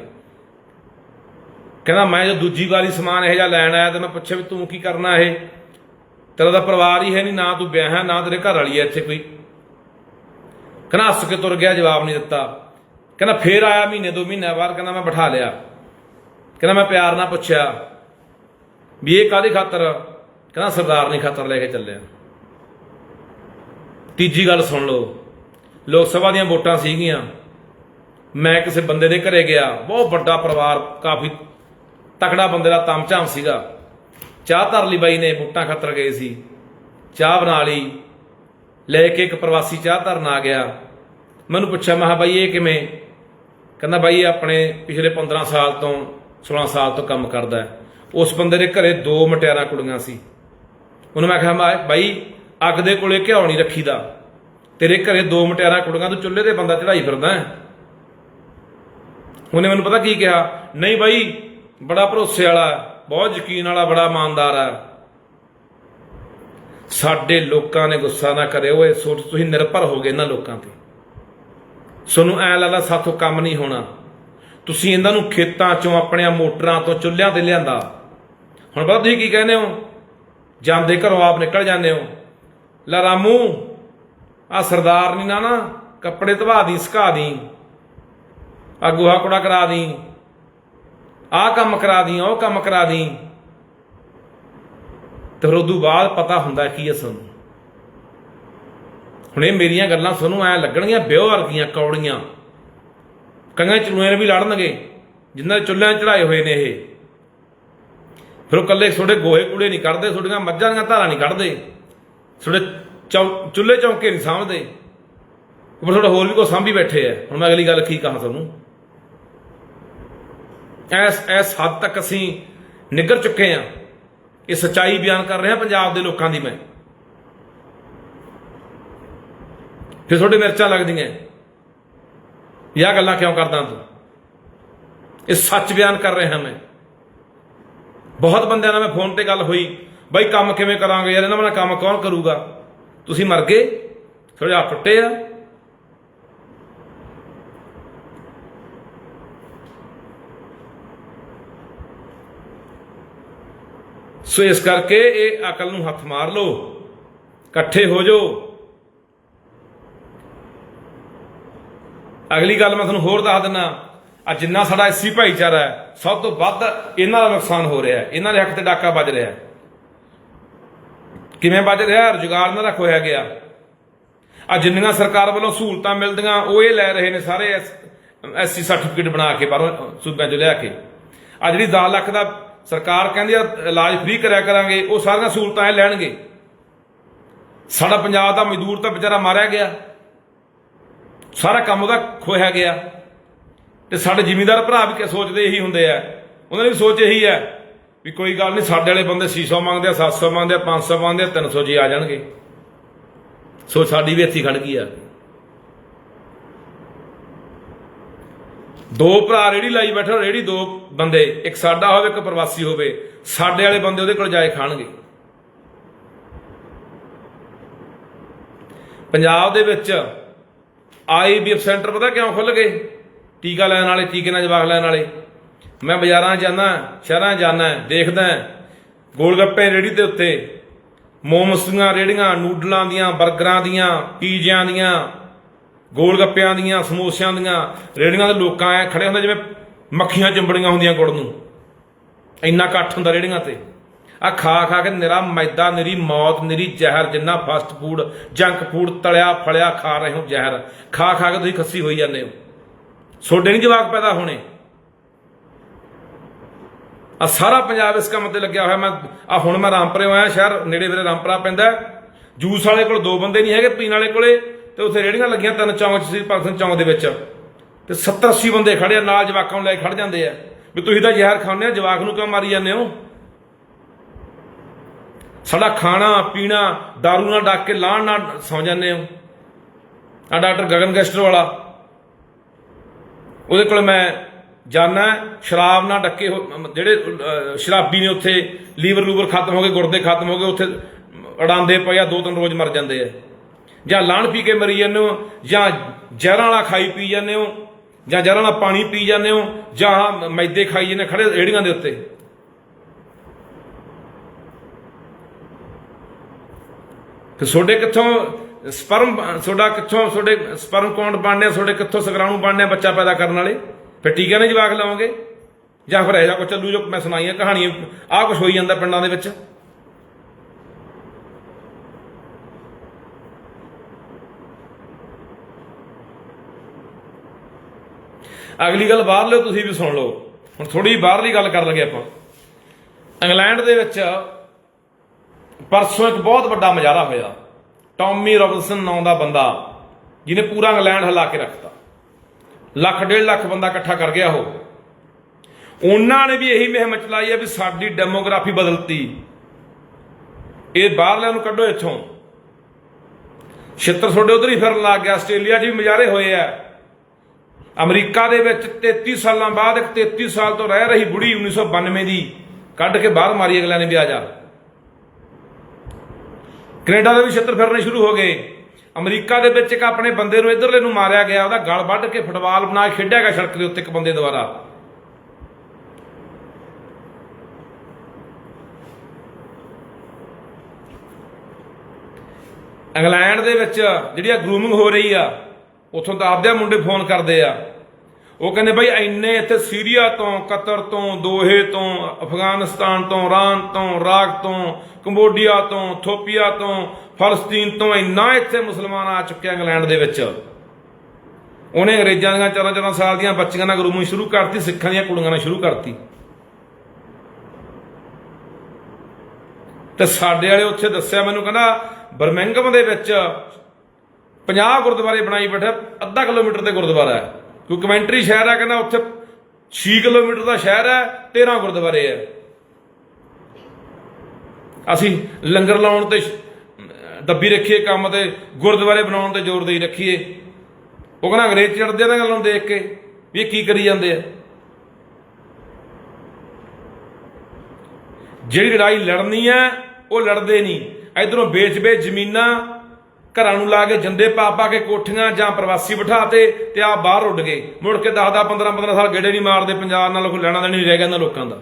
ਕਹਿੰਦਾ, ਮੈਂ ਜਦੋਂ ਦੂਜੀ ਵਾਰੀ ਸਮਾਨ ਇਹ ਜਿਹਾ ਲੈਣ ਆਇਆ, ਤੇ ਮੈਂ ਪੁੱਛਿਆ ਵੀ ਤੂੰ ਕੀ ਕਰਨਾ ਇਹ? ਤੇਰਾ ਤਾਂ ਪਰਿਵਾਰ ਹੀ ਹੈ ਨਹੀਂ, ਨਾ ਤੂੰ ਵਿਆਹ ਹੈ ਨਾ ਤੇਰੇ ਘਰ ਵਾਲੀ ਹੈ ਇੱਥੇ ਕੋਈ। ਕਹਿੰਦਾ, ਹੱਸ ਕੇ ਤੁਰ ਗਿਆ, ਜਵਾਬ ਨਹੀਂ ਦਿੱਤਾ। ਕਹਿੰਦਾ, ਫੇਰ ਆਇਆ ਮਹੀਨੇ ਦੋ ਮਹੀਨੇ ਬਾਅਦ, ਕਹਿੰਦਾ, ਮੈਂ ਬਿਠਾ ਲਿਆ। ਕਹਿੰਦਾ, ਮੈਂ ਪਿਆਰ ਨਾਲ ਪੁੱਛਿਆ ਵੀ ਇਹ ਕਾਦੀ ਖਾਤਰ? ਕਹਿੰਦਾ, ਸਰਦਾਰ ਨਹੀਂ ਖਾਤਰ ਲੈ ਕੇ ਚੱਲਿਆ। ਤੀਜੀ ਗੱਲ ਸੁਣ ਲਓ। ਲੋਕ ਸਭਾ ਦੀਆਂ ਵੋਟਾਂ ਸੀਗੀਆਂ। ਮੈਂ ਕਿਸੇ ਬੰਦੇ ਦੇ ਘਰੇ ਗਿਆ, ਬਹੁਤ ਵੱਡਾ ਪਰਿਵਾਰ, ਕਾਫੀ ਤਕੜਾ ਬੰਦੇ ਦਾ ਤਮਝਾਮ ਸੀਗਾ। ਚਾਹ ਧਰ ਲਈ ਬਾਈ ਨੇ, ਬੂਟਾਂ ਖਾਤਰ ਗਏ ਸੀ। ਚਾਹ ਬਣਾ ਲਈ। ਲੈ ਕੇ ਇੱਕ ਪ੍ਰਵਾਸੀ ਚਾਹ ਧਰਨ ਆ ਗਿਆ। ਮੈਨੂੰ ਪੁੱਛਿਆ, ਮੈਂ ਕਿਹਾ, ਬਾਈ, ਇਹ ਕਿਵੇਂ? ਕਹਿੰਦਾ, ਬਾਈ, ਇਹ ਆਪਣੇ ਪਿਛਲੇ 15 ਸਾਲ ਤੋਂ 16 ਸਾਲ ਤੋਂ ਕੰਮ ਕਰਦਾ ਉਸ ਬੰਦੇ ਦੇ ਘਰੇ ਦੋ ਮਟਿਆਰਾਂ ਕੁੜੀਆਂ ਸੀ। ਉਹਨੂੰ ਮੈਂ ਕਿਹਾ, ਮੈਂ, ਬਾਈ, ਅੱਗ ਦੇ ਕੋਲੇ ਘਿਓ ਨਹੀਂ ਰੱਖੀਦਾ। ਤੇਰੇ ਘਰੇ ਦੋ ਮਟਿਆਰਾਂ ਕੁੜੀਆਂ, ਤੂੰ ਚੁੱਲ੍ਹੇ ਤੇ ਬੰਦਾ ਚੜਾਈ ਫਿਰਦਾ ਉਹਨੇ ਮੈਨੂੰ ਪਤਾ ਕੀ ਕਿਹਾ, ਨਹੀਂ ਬਾਈ ਬੜਾ ਭਰੋਸੇ ਵਾਲਾ ਬਹੁਤ ਯਕੀਨ ਵਾਲਾ, ਬੜਾ ਇਮਾਨਦਾਰ ਹੈ। ਸਾਡੇ ਲੋਕਾਂ ਨੇ ਗੁੱਸਾ ਨਾ ਕਰਿਓ ਇਹ ਸੋਚ ਤੁਸੀਂ ਨਿਰਭਰ ਹੋ ਗਏ ਇਹਨਾਂ ਲੋਕਾਂ ਤੇ। ਤੁਹਾਨੂੰ ਐ ਲੱਗਦਾ ਸਾਥੋਂ ਕੰਮ ਨਹੀਂ ਹੋਣਾ। ਤੁਸੀਂ ਇਹਨਾਂ ਨੂੰ ਖੇਤਾਂ ਚੋਂ, ਆਪਣੀਆਂ ਮੋਟਰਾਂ ਤੋਂ ਚੁੱਲ੍ਹਿਆਂ ਤੇ ਲਿਆਂਦਾ। ਹੁਣ ਪਤਾ ਤੁਸੀਂ ਕੀ ਕਹਿੰਦੇ ਹੋ? ਜਾਂਦੇ ਘਰੋਂ ਆਪ ਨਿਕਲ ਜਾਂਦੇ ਹੋ। ਲੈ ਰਾਮੂ ਆ ਸਰਦਾਰ ਨਹੀਂ ਨਾ ਨਾ ਕੱਪੜੇ ਧਵਾ ਦੀ, ਸੁਕਾ ਦੀ। ਆ ਗੋਹਾ ਕੁੜਾ ਕਰਾ ਦੀ। ਆ ਕੰਮ ਕਰਾ ਦੀ, ਉਹ ਕੰਮ ਕਰਾ ਦੀ। ਤੇ ਫਿਰ ਉਦੋਂ ਬਾਅਦ ਪਤਾ ਹੁੰਦਾ ਕੀ ਹੈ ਸਾਨੂੰ। ਹੁਣ ਇਹ ਮੇਰੀਆਂ ਗੱਲਾਂ ਤੁਹਾਨੂੰ ਐ ਲੱਗਣਗੀਆਂ ਵਿਆਹ ਵਰਗੀਆਂ ਕੌੜੀਆਂ। ਕੰਗਾਂ ਚਲੂਆਂ ਵੀ ਲੜਨਗੇ, ਜਿਨ੍ਹਾਂ ਦੇ ਚੁੱਲ੍ਹਿਆਂ ਚੜਾਏ ਹੋਏ ਨੇ ਇਹ। ਫਿਰ ਉਹ ਕੱਲੇ ਤੁਹਾਡੇ ਗੋਹੇ ਕੂੜੇ ਨਹੀਂ ਕੱਢਦੇ, ਤੁਹਾਡੀਆਂ ਮੱਝਾਂ ਦੀਆਂ ਧਾਰਾਂ ਨਹੀਂ ਕੱਢਦੇ। ਤੁਹਾਡੇ ਚੌ- ਚੁੱਲ੍ਹੇ ਚੌਂਕੇ ਨਹੀਂ ਸਾਂਭਦੇ। ਉੱਪਰ ਤੁਹਾਡਾ ਹੋਰ ਵੀ ਕੋਈ ਸਾਂਭੀ ਬੈਠੇ ਆ। ਹੁਣ ਮੈਂ ਅਗਲੀ ਗੱਲ ਕੀ ਕਹਾਂ ਤੁਹਾਨੂੰ? ਐਸ ਐਸ ਹੱਦ ਤੱਕ ਅਸੀਂ ਨਿਗਰ ਚੁੱਕੇ ਆ ਇਹ ਸੱਚਾਈ ਬਿਆਨ ਕਰ ਰਿਹਾ ਪੰਜਾਬ ਦੇ ਲੋਕਾਂ ਦੀ ਮੈਂ। ਫਿਰ ਤੁਹਾਡੇ ਮਿਰਚਾਂ ਲੱਗਦੀਆਂ। ਇਹ ਗੱਲਾਂ ਕਿਉਂ ਕਰਦਾ ਤੂੰ? ਇਹ ਸੱਚ ਬਿਆਨ ਕਰ ਰਿਹਾ ਮੈਂ। ਬਹੁਤ ਬੰਦਿਆਂ ਨਾਲ ਮੈਂ ਫੋਨ ਤੇ ਗੱਲ ਹੋਈ, ਬਾਈ ਕੰਮ ਕਿਵੇਂ ਕਰਾਂਗੇ ਯਾਰ, ਇਹਨਾਂ ਨਾਲ ਕੰਮ ਕੌਣ ਕਰੂਗਾ? ਤੁਸੀਂ ਮਰ ਗਏ ਥੋੜੇ ਆ ਟੁੱਟੇ ਆ। ਸੋ ਇਸ ਕਰਕੇ ਇਹ ਅਕਲ ਨੂੰ ਹੱਥ ਮਾਰ ਲਓ। ਇਕੱਠੇ ਹੋ ਜਾਓ। ਅਗਲੀ ਗੱਲ ਮੈਂ ਤੁਹਾਨੂੰ ਹੋਰ ਦੱਸ ਦਿੰਨਾ। ਆ ਜਿੰਨਾ ਸਾਡਾ ਐਸੀ ਭਾਈਚਾਰਾ ਹੈ, ਸਭ ਤੋਂ ਵੱਧ ਇਹਨਾਂ ਦਾ ਨੁਕਸਾਨ ਹੋ ਰਿਹਾ ਹੈ। ਇਹਨਾਂ ਦੇ ਹੱਕ ਤੇ ਡਾਕਾ ਵੱਜ ਰਿਹਾ ਹੈ। ਕਿਵੇਂ ਵੱਜ ਰਿਹਾ ਰੁਜ਼ਗਾਰ ਨਾ ਦਾ ਗਿਆ ਆ। ਜਿੰਨੀਆਂ ਸਰਕਾਰ ਵੱਲੋਂ ਸਹੂਲਤਾਂ ਮਿਲਦੀਆਂ, ਉਹ ਇਹ ਲੈ ਰਹੇ ਨੇ ਸਾਰੇ ਐਸਸੀ ਸਰਟੀਫਿਕੇਟ ਬਣਾ ਕੇ, ਬਾਹਰੋਂ ਸੂਬਿਆਂ ਚੋਂ ਲਿਆ ਕੇ। ਆ ਜਿਹੜੀ 10 ਲੱਖ ਦਾ ਸਰਕਾਰ ਕਹਿੰਦੀ ਆ, ਇਲਾਜ ਫ੍ਰੀ ਕਰਿਆ ਕਰਾਂਗੇ, ਉਹ ਸਾਰੀਆਂ ਸਹੂਲਤਾਂ ਇਹ ਲੈਣਗੇ। ਸਾਡਾ ਪੰਜਾਬ ਦਾ ਮਜ਼ਦੂਰ ਤਾਂ ਵਿਚਾਰਾ ਮਾਰਿਆ ਗਿਆ। ਸਾਰਾ ਕੰਮ ਉਹਦਾ ਖੋਇਆ ਗਿਆ। ਤੇ ਸਾਡੇ ਜ਼ਿਮੀਂਦਾਰ ਭਰਾ ਵੀ ਕਿ ਸੋਚਦੇ ਇਹੀ ਹੁੰਦੇ ਆ। ਉਹਨਾਂ ਦੀ ਵੀ ਸੋਚ ਇਹੀ ਹੈ ਵੀ ਕੋਈ ਗੱਲ ਨਹੀਂ, ਸਾਡੇ ਵਾਲੇ ਬੰਦੇ 600 ਮੰਗਦੇ ਆ 700 ਮੰਗਦੇ ਆ 500 ਮੰਗਦੇ ਆ 300 ਜੀ ਆ ਜਾਣਗੇ। ਸੋ ਸਾਡੀ ਵੀ ਇੱਥੇ ਖੜ ਗਈ ਆ। ਦੋ ਭਰਾ ਰੇੜੀ ਲਾਈ ਬੈਠੋ ਰੇੜੀ ਦੋ ਬੰਦੇ, ਇੱਕ ਸਾਡਾ ਹੋਵੇ, ਇੱਕ ਪ੍ਰਵਾਸੀ ਹੋਵੇ, ਸਾਡੇ ਵਾਲੇ ਬੰਦੇ ਉਹਦੇ ਕੋਲ ਜਾਏ ਖਾਣਗੇ। ਪੰਜਾਬ ਦੇ ਵਿੱਚ ਆਈਬੀਐਫ ਸੈਂਟਰ ਪਤਾ ਕਿਉਂ ਖੁੱਲ ਗਏ? ਟੀਕਾ ਲੈਣ ਵਾਲੇ, ਟੀਕੇ ਨਾਲ ਜਵਾਬ ਲੈਣ ਵਾਲੇ। ਮੈਂ ਬਾਜ਼ਾਰਾਂ 'ਚ ਜਾਂਦਾ, ਸ਼ਹਿਰਾਂ 'ਚ ਜਾਂਦਾ, ਦੇਖਦਾ ਗੋਲ ਗੱਪੇ ਰੇੜੀ ਦੇ ਉੱਤੇ, ਮੋਮਸ ਦੀਆਂ ਰੇੜੀਆਂ, ਨੂਡਲਾਂ ਦੀਆਂ 버ਗਰਾਂ ਦੀਆਂ, ਪੀਜ਼ਿਆਂ ਦੀਆਂ ਗੋਲ ਗੱਪਿਆਂ ਦੀਆਂ, ਸਮੋਸਿਆਂ ਦੀਆਂ, ਰੇੜੀਆਂ ਦੇ ਲੋਕਾਂ ਐ ਖੜੇ ਹੁੰਦੇ ਜਿਵੇਂ ਮੱਖੀਆਂ ਚਿੰਬੜੀਆਂ ਹੁੰਦੀਆਂ ਗੁੜ ਨੂੰ। ਇੰਨਾ ਇਕੱਠ ਹੁੰਦਾ ਰੇੜੀਆਂ ਤੇ। ਆ ਖਾ ਖਾ ਕੇ ਨਿਰਾ ਮੈਦਾ, ਨਿਰੀ ਮੌਤ, ਨਿਰੀ ਜ਼ਹਿਰ, ਜਿੰਨਾ ਫਾਸਟ ਫੂਡ ਜੰਕ ਫੂਡ ਤਲਿਆ ਫਲਿਆ ਖਾ ਰਹੇ ਹੋ ਜ਼ਹਿਰ। ਖਾ ਖਾ ਕੇ ਤੁਸੀਂ ਖੱਸੀ ਹੋਈ ਜਾਂਦੇ ਹੋ। ਸੋਡੇ ਨਹੀਂ ਜਵਾਕ ਪੈਦਾ ਹੋਣੇ। ਆ ਸਾਰਾ ਪੰਜਾਬ ਇਸ ਕੰਮ ਤੇ ਲੱਗਿਆ ਹੋਇਆ। ਮੈਂ ਆ ਹੁਣ ਮੈਂ ਰਾਮਪੁਰੇ ਆਇਆ ਸ਼ਹਿਰ ਨੇੜੇ ਮੇਰੇ ਰਾਮਪੁਰਾ ਪੈਂਦਾ। ਜੂਸ ਵਾਲੇ ਕੋਲ ਦੋ ਬੰਦੇ ਨਹੀਂ ਹੈਗੇ, ਪੀਣ ਵਾਲੇ ਕੋਲੇ। ਤੇ ਉੱਥੇ ਰੇੜੀਆਂ ਲੱਗੀਆਂ ਤਿੰਨ ਚੌਂਕ 'ਚ ਸੀ ਪਾਕਿਸਤਾਨ ਚੌਂਕ ਦੇ ਵਿੱਚ। ਤੇ 70 80 ਬੰਦੇ ਖੜੇ ਆ, ਨਾਲ ਜਵਾਕਾਂ ਨੂੰ ਲੈ ਕੇ ਖੜ ਜਾਂਦੇ ਆ। ਵੀ ਤੁਸੀਂ ਤਾਂ ਜ਼ਹਿਰ ਖਾਂਦੇ ਆ, ਜਵਾਕ ਨੂੰ ਕਿਉਂ ਮਾਰੀ ਜਾਂਦੇ ਹੋ? ਸਾਡਾ ਖਾਣਾ, ਪੀਣਾ, दारू ਨਾਲ ਡੱਕ ਕੇ ਲਾਣ ਨਾਲ ਸੌ ਜਾਂਦੇ ਹੋ। ਆ ਡਾਕਟਰ ਗਗਨ ਗੈਸਟਰ ਵਾਲਾ। ਉਹਦੇ ਕੋਲ ਮੈਂ ਜਾਣਾ ਸ਼ਰਾਬ ਨਾਲ ਡੱਕੇ ਹੋ- ਜਿਹੜੇ ਸ਼ਰਾਬੀ ਨੇ ਉੱਥੇ, ਲੀਵਰ ਲੂਵਰ ਖਤਮ ਹੋ ਗਏ, ਗੁਰਦੇ ਖਤਮ ਹੋ ਗਏ, ਉੱਥੇ ਅੜਾਂਦੇ ਪਏ ਆ, ਦੋ ਤਿੰਨ ਰੋਜ਼ ਮਰ ਜਾਂਦੇ ਆ। ਜਾਂ ਲਾਣ ਪੀ ਕੇ ਮਰੀ ਜਾਂਦੇ ਹੋ ਜਾਂ ਜ਼ਹਿਰਾਂ ਵਾਲਾ ਖਾਈ ਪੀ ਜਾਂਦੇ ਹੋ ਜਾਂ ਜ਼ਹਿਰਾਂ ਵਾਲਾ ਪਾਣੀ ਪੀ ਜਾਂਦੇ ਹੋ ਜਾਂ ਮੈਦੇ ਖਾਈ ਜਾਂਦੇ ਖੜੇ ਰੇੜੀਆਂ ਦੇ ਉੱਤੇ। ਤੇ ਤੁਹਾਡੇ ਕਿੱਥੋਂ ਸਪਰਮ ਤੁਹਾਡਾ ਕਿੱਥੋਂ ਤੁਹਾਡੇ ਸਪਰਮ ਕਾਉਂਟ ਬਣਨੇ ਆ, ਤੁਹਾਡੇ ਕਿੱਥੋਂ ਸਕਰਾਣੂ ਬਣਨੇ ਆ ਬੱਚਾ ਪੈਦਾ ਕਰਨ ਵਾਲੇ? ਫਿਰ ਟੀਕਾ ਨਹੀਂ ਜਵਾਕ ਲਾਓਗੇ ਜਾਂ ਫਿਰ ਇਹਦਾ ਕੁਝ ਚੱਲੂ ਜੋ ਮੈਂ ਸੁਣਾਈਆਂ ਕਹਾਣੀਆਂ ਆਹ ਕੁਝ ਹੋਈ ਜਾਂਦਾ ਪਿੰਡਾਂ ਦੇ ਵਿੱਚ। ਅਗਲੀ ਗੱਲ ਬਾਹਰ ਲਿਓ, ਤੁਸੀਂ ਵੀ ਸੁਣ ਲਓ। ਹੁਣ ਥੋੜੀ ਬਾਹਰਲੀ ਗੱਲ ਕਰ ਲਗੇ ਆਪਾਂ। ਇੰਗਲੈਂਡ ਦੇ ਵਿੱਚ ਪਰਸੋਂ ਇੱਕ ਬਹੁਤ ਵੱਡਾ ਮਜ਼ਾਰਾ ਹੋਇਆ। ਟੌਮੀ ਰੋਬਿਨਸਨ ਨਾਂ ਦਾ ਬੰਦਾ, ਜਿਹਨੇ ਪੂਰਾ ਇੰਗਲੈਂਡ ਹਿਲਾ ਕੇ ਰੱਖਤਾ। ਲੱਖ ਡੇਢ ਲੱਖ ਬੰਦਾ ਇਕੱਠਾ ਕਰ ਗਿਆ ਉਹ। ਉਹਨਾਂ ਨੇ ਵੀ ਇਹੀ ਮੁਹਿੰਮ ਚਲਾਈ ਹੈ ਵੀ ਸਾਡੀ ਡੈਮੋਗ੍ਰਾਫੀ ਬਦਲਤੀ। ਇਹ ਬਾਹਰਲਿਆਂ ਨੂੰ ਕੱਢੋ ਇੱਥੋਂ। ਛਿੱਤਰ ਤੁਹਾਡੇ ਉਧਰ ਹੀ ਫਿਰਨ ਲੱਗ ਗਿਆ। ਆਸਟ੍ਰੇਲੀਆ 'ਚ ਵੀ ਮਜ਼ਾਰੇ ਹੋਏ ਆ। ਅਮਰੀਕਾ ਦੇ ਵਿੱਚ 33 ਸਾਲਾਂ ਬਾਅਦ ਇੱਕ 33 ਸਾਲ ਤੋਂ ਰਹਿ ਰਹੀ ਬੁੜੀ 1992 ਦੀ ਕੱਢ ਕੇ ਬਾਹਰ ਮਾਰੀ ਅਗਲਿਆਂ ਨੇ ਵੀ ਆ ਜਾ ਕੈਨੇਡਾ ਦੇ ਵੀ ਛਿੱਤਰ ਫਿਰਨੇ ਸ਼ੁਰੂ ਹੋ ਗਏ। ਅਮਰੀਕਾ ਦੇ ਵਿੱਚ ਇੱਕ ਆਪਣੇ ਬੰਦੇ ਨੂੰ ਇਧਰਲੇ ਨੂੰ ਮਾਰਿਆ ਗਿਆ, ਉਹਦਾ ਗਲ ਵੱਢ ਕੇ ਫੁੱਟਬਾਲ ਬਣਾ ਕੇ ਖੇਡਿਆ ਗਿਆ ਸੜਕ ਦੇ ਉੱਤੇ ਇੱਕ ਬੰਦੇ ਦੁਆਰਾ। ਇੰਗਲੈਂਡ ਦੇ ਵਿੱਚ ਜਿਹੜੀ ਆ ਗਰੂਮਿੰਗ ਹੋ ਰਹੀ ਆ ਉੱਥੋਂ ਤਾਂ ਆਪਦੇ ਮੁੰਡੇ ਫੋਨ ਕਰਦੇ ਆ। ਉਹ ਕਹਿੰਦੇ ਬਈ ਇੰਨੇ ਇੱਥੇ ਸੀਰੀਆ ਤੋਂ, ਕਤਰ ਤੋਂ, ਦੋਹੇ ਤੋਂ, ਅਫਗਾਨਿਸਤਾਨ ਤੋਂ, ਇਰਾਨ ਤੋਂ, ਇਰਾਕ ਤੋਂ, ਕੰਬੋਡੀਆ ਤੋਂ ਥੋਪੀਆ ਤੋਂ, ਫਲਸਤੀਨ ਤੋਂ ਇੰਨਾ ਇੱਥੇ ਮੁਸਲਮਾਨ ਆ ਚੁੱਕਿਆ ਇੰਗਲੈਂਡ ਦੇ ਵਿੱਚ। ਉਹਨੇ ਅੰਗਰੇਜ਼ਾਂ ਦੀਆਂ 14-14 ਸਾਲ ਦੀਆਂ ਬੱਚੀਆਂ ਨਾਲ ਗਰੂਮਿੰਗ ਸ਼ੁਰੂ ਕਰਤੀ, ਸਿੱਖਾਂ ਦੀਆਂ ਕੁੜੀਆਂ ਨਾਲ ਸ਼ੁਰੂ ਕਰਤੀ। ਤੇ ਸਾਡੇ ਵਾਲੇ ਉੱਥੇ ਦੱਸਿਆ ਮੈਨੂੰ ਕਹਿੰਦਾ ਬਰਮਿੰਗਮ ਦੇ ਵਿੱਚ 50 ਗੁਰਦੁਆਰੇ ਬਣਾਈ ਬੈਠਾ, ਅੱਧਾ ਕਿਲੋਮੀਟਰ ਤੇ ਗੁਰਦੁਆਰਾ ਹੈ। ਕੋਈ ਕਮੈਂਟਰੀ ਸ਼ਹਿਰ ਹੈ ਕਹਿੰਦਾ ਉੱਥੇ 6 ਕਿਲੋਮੀਟਰ ਦਾ ਸ਼ਹਿਰ ਹੈ 13 ਗੁਰਦੁਆਰੇ ਹੈ। ਅਸੀਂ ਲੰਗਰ ਲਾਉਣ ਤੇ ਦੱਬੀ ਰੱਖੀਏ ਕੰਮ ਤੇ, ਗੁਰਦੁਆਰੇ ਬਣਾਉਣ ਤੇ ਜ਼ੋਰ ਦੇਈ ਰੱਖੀਏ। ਉਹ ਕਹਿੰਦਾ ਅੰਗਰੇਜ਼ ਚੜਦੇ ਨੇ ਗੱਲਾਂ ਨੂੰ ਦੇਖ ਕੇ, ਵੀ ਇਹ ਕੀ ਕਰੀ ਜਾਂਦੇ ਆ। ਜਿਹੜੀ ਲੜਾਈ ਲੜਨੀ ਹੈ, ਉਹ ਲੜਦੇ ਨਹੀਂ। ਇਧਰੋਂ ਵੇਚ-ਵੇਚ ਜ਼ਮੀਨਾਂ ਘਰਾਂ ਨੂੰ ਲਾ ਕੇ ਜੰਦੇ ਪਾ ਪਾ ਕੇ ਕੋਠੀਆਂ ਜਾਂ ਪ੍ਰਵਾਸੀ ਬਿਠਾਤੇ ਤੇ ਆ ਬਾਹਰ ਉੱਡ ਗਏ। ਮੁੜ ਕੇ 10-10 15-15 ਸਾਲ ਗੇੜੇ ਨਹੀਂ ਮਾਰਦੇ, ਪੰਜਾਬ ਨਾਲ ਕੋਈ ਲੈਣਾ ਦੇਣਾ ਨਹੀਂ ਰਹਿ ਗਿਆ ਇਹਨਾਂ ਲੋਕਾਂ ਦਾ।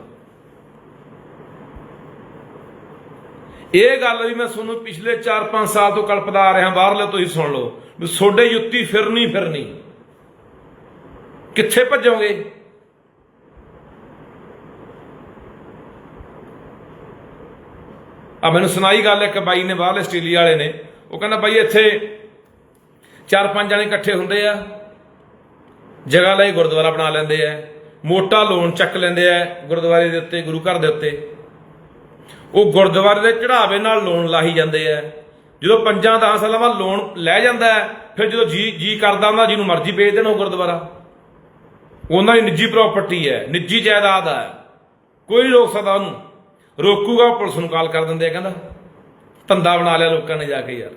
ਇਹ ਗੱਲ ਵੀ ਮੈਂ ਤੁਹਾਨੂੰ ਪਿਛਲੇ 4-5 ਸਾਲ ਤੋਂ ਕਲਪਦਾ ਆ ਰਿਹਾ, ਬਾਹਰਲੇ ਤੁਸੀਂ ਸੁਣ ਲਓ ਵੀ ਸੋਡੇ ਯੁੱਤੀ ਫਿਰਨੀ ਫਿਰਨੀ। ਕਿੱਥੇ ਭੱਜੋਗੇ? ਆ ਮੈਨੂੰ ਸੁਣਾਈ ਗੱਲ ਇੱਕ ਬਾਈ ਨੇ, ਬਾਹਰਲੇ ਆਸਟ੍ਰੇਲੀਆ ਵਾਲੇ ਨੇ। ਉਹ ਕਹਿੰਦਾ ਬਾਈ ਇੱਥੇ ਚਾਰ ਪੰਜ ਜਣੇ ਇਕੱਠੇ ਹੁੰਦੇ ਆ, ਜਗ੍ਹਾ ਲਈ ਗੁਰਦੁਆਰਾ ਬਣਾ ਲੈਂਦੇ ਆ, ਮੋਟਾ ਲੋਨ ਚੱਕ ਲੈਂਦੇ ਆ ਗੁਰਦੁਆਰੇ ਦੇ ਉੱਤੇ, ਗੁਰੂ ਘਰ ਦੇ ਉੱਤੇ। ਉਹ ਗੁਰਦੁਆਰੇ ਦੇ ਚੜਾਵੇ ਨਾਲ ਲੋਨ ਲਾਹੀ ਜਾਂਦੇ ਆ। ਜਦੋਂ ਪੰਜਾਂ 10 ਸਾਲਾਂ ਬਾਅਦ ਲੋਨ ਲੈ ਜਾਂਦਾ ਫਿਰ ਜਦੋਂ ਜੀ ਜੀ ਕਰਦਾ ਹੁੰਦਾ, ਜਿਹਨੂੰ ਮਰਜ਼ੀ ਵੇਚ ਦੇਣ ਉਹ ਗੁਰਦੁਆਰਾ। ਉਹਨਾਂ ਦੀ ਨਿੱਜੀ ਪ੍ਰਾਪਰਟੀ ਹੈ, ਨਿੱਜੀ ਜਾਇਦਾਦ ਹੈ। ਕੋਈ ਰੋਕ ਸਕਦਾ ਉਹਨੂੰ। ਰੋਕੂਗਾ, ਪੁਲਿਸ ਨੂੰ ਕਾਲ ਕਰ ਦਿੰਦੇ ਆ, ਕਹਿੰਦਾ। ਧੰਦਾ ਬਣਾ ਲਿਆ ਲੋਕਾਂ ਨੇ ਜਾ ਕੇ ਯਾਰ।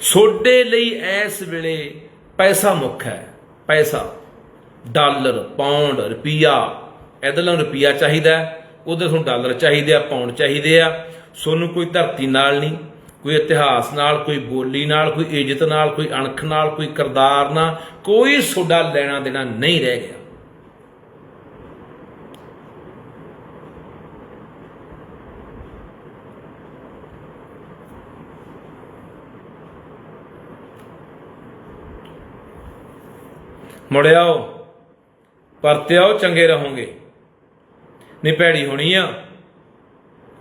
ਸੋਡੇ ਲਈ ਇਸ ਵੇਲੇ ਪੈਸਾ ਮੁੱਖ ਹੈ, ਪੈਸਾ। ਡਾਲਰ, ਪਾਉਂਡ ਰੁਪਿਆ ਇਧਰ ਨੂੰ ਰੁਪਿਆ ਚਾਹੀਦਾ ਉਹਦੇ ਤੁਹਾਨੂੰ ਡਾਲਰ ਚਾਹੀਦੇ ਆ, ਪਾਉਂਡ ਚਾਹੀਦੇ ਆ। ਸੋਨੂੰ ਕੋਈ ਧਰਤੀ ਨਾਲ ਨਹੀਂ, ਕੋਈ ਇਤਿਹਾਸ ਨਾਲ, ਕੋਈ ਬੋਲੀ ਨਾਲ, ਕੋਈ ਇੱਜ਼ਤ ਨਾਲ, ਕੋਈ ਅਣਖ ਨਾਲ, ਕੋਈ ਕਰਦਾਰ ਨਾਲ, ਕੋਈ ਸੋਡਾ ਲੈਣਾ ਦੇਣਾ ਨਹੀਂ ਰਹਿ ਗਿਆ। ਮੁੜਿਆਓ, ਪਰਤਿਆਓ, ਚੰਗੇ ਰਹੋਗੇ। ਨਹੀਂ ਭੈੜੀ ਹੋਣੀ ਆ।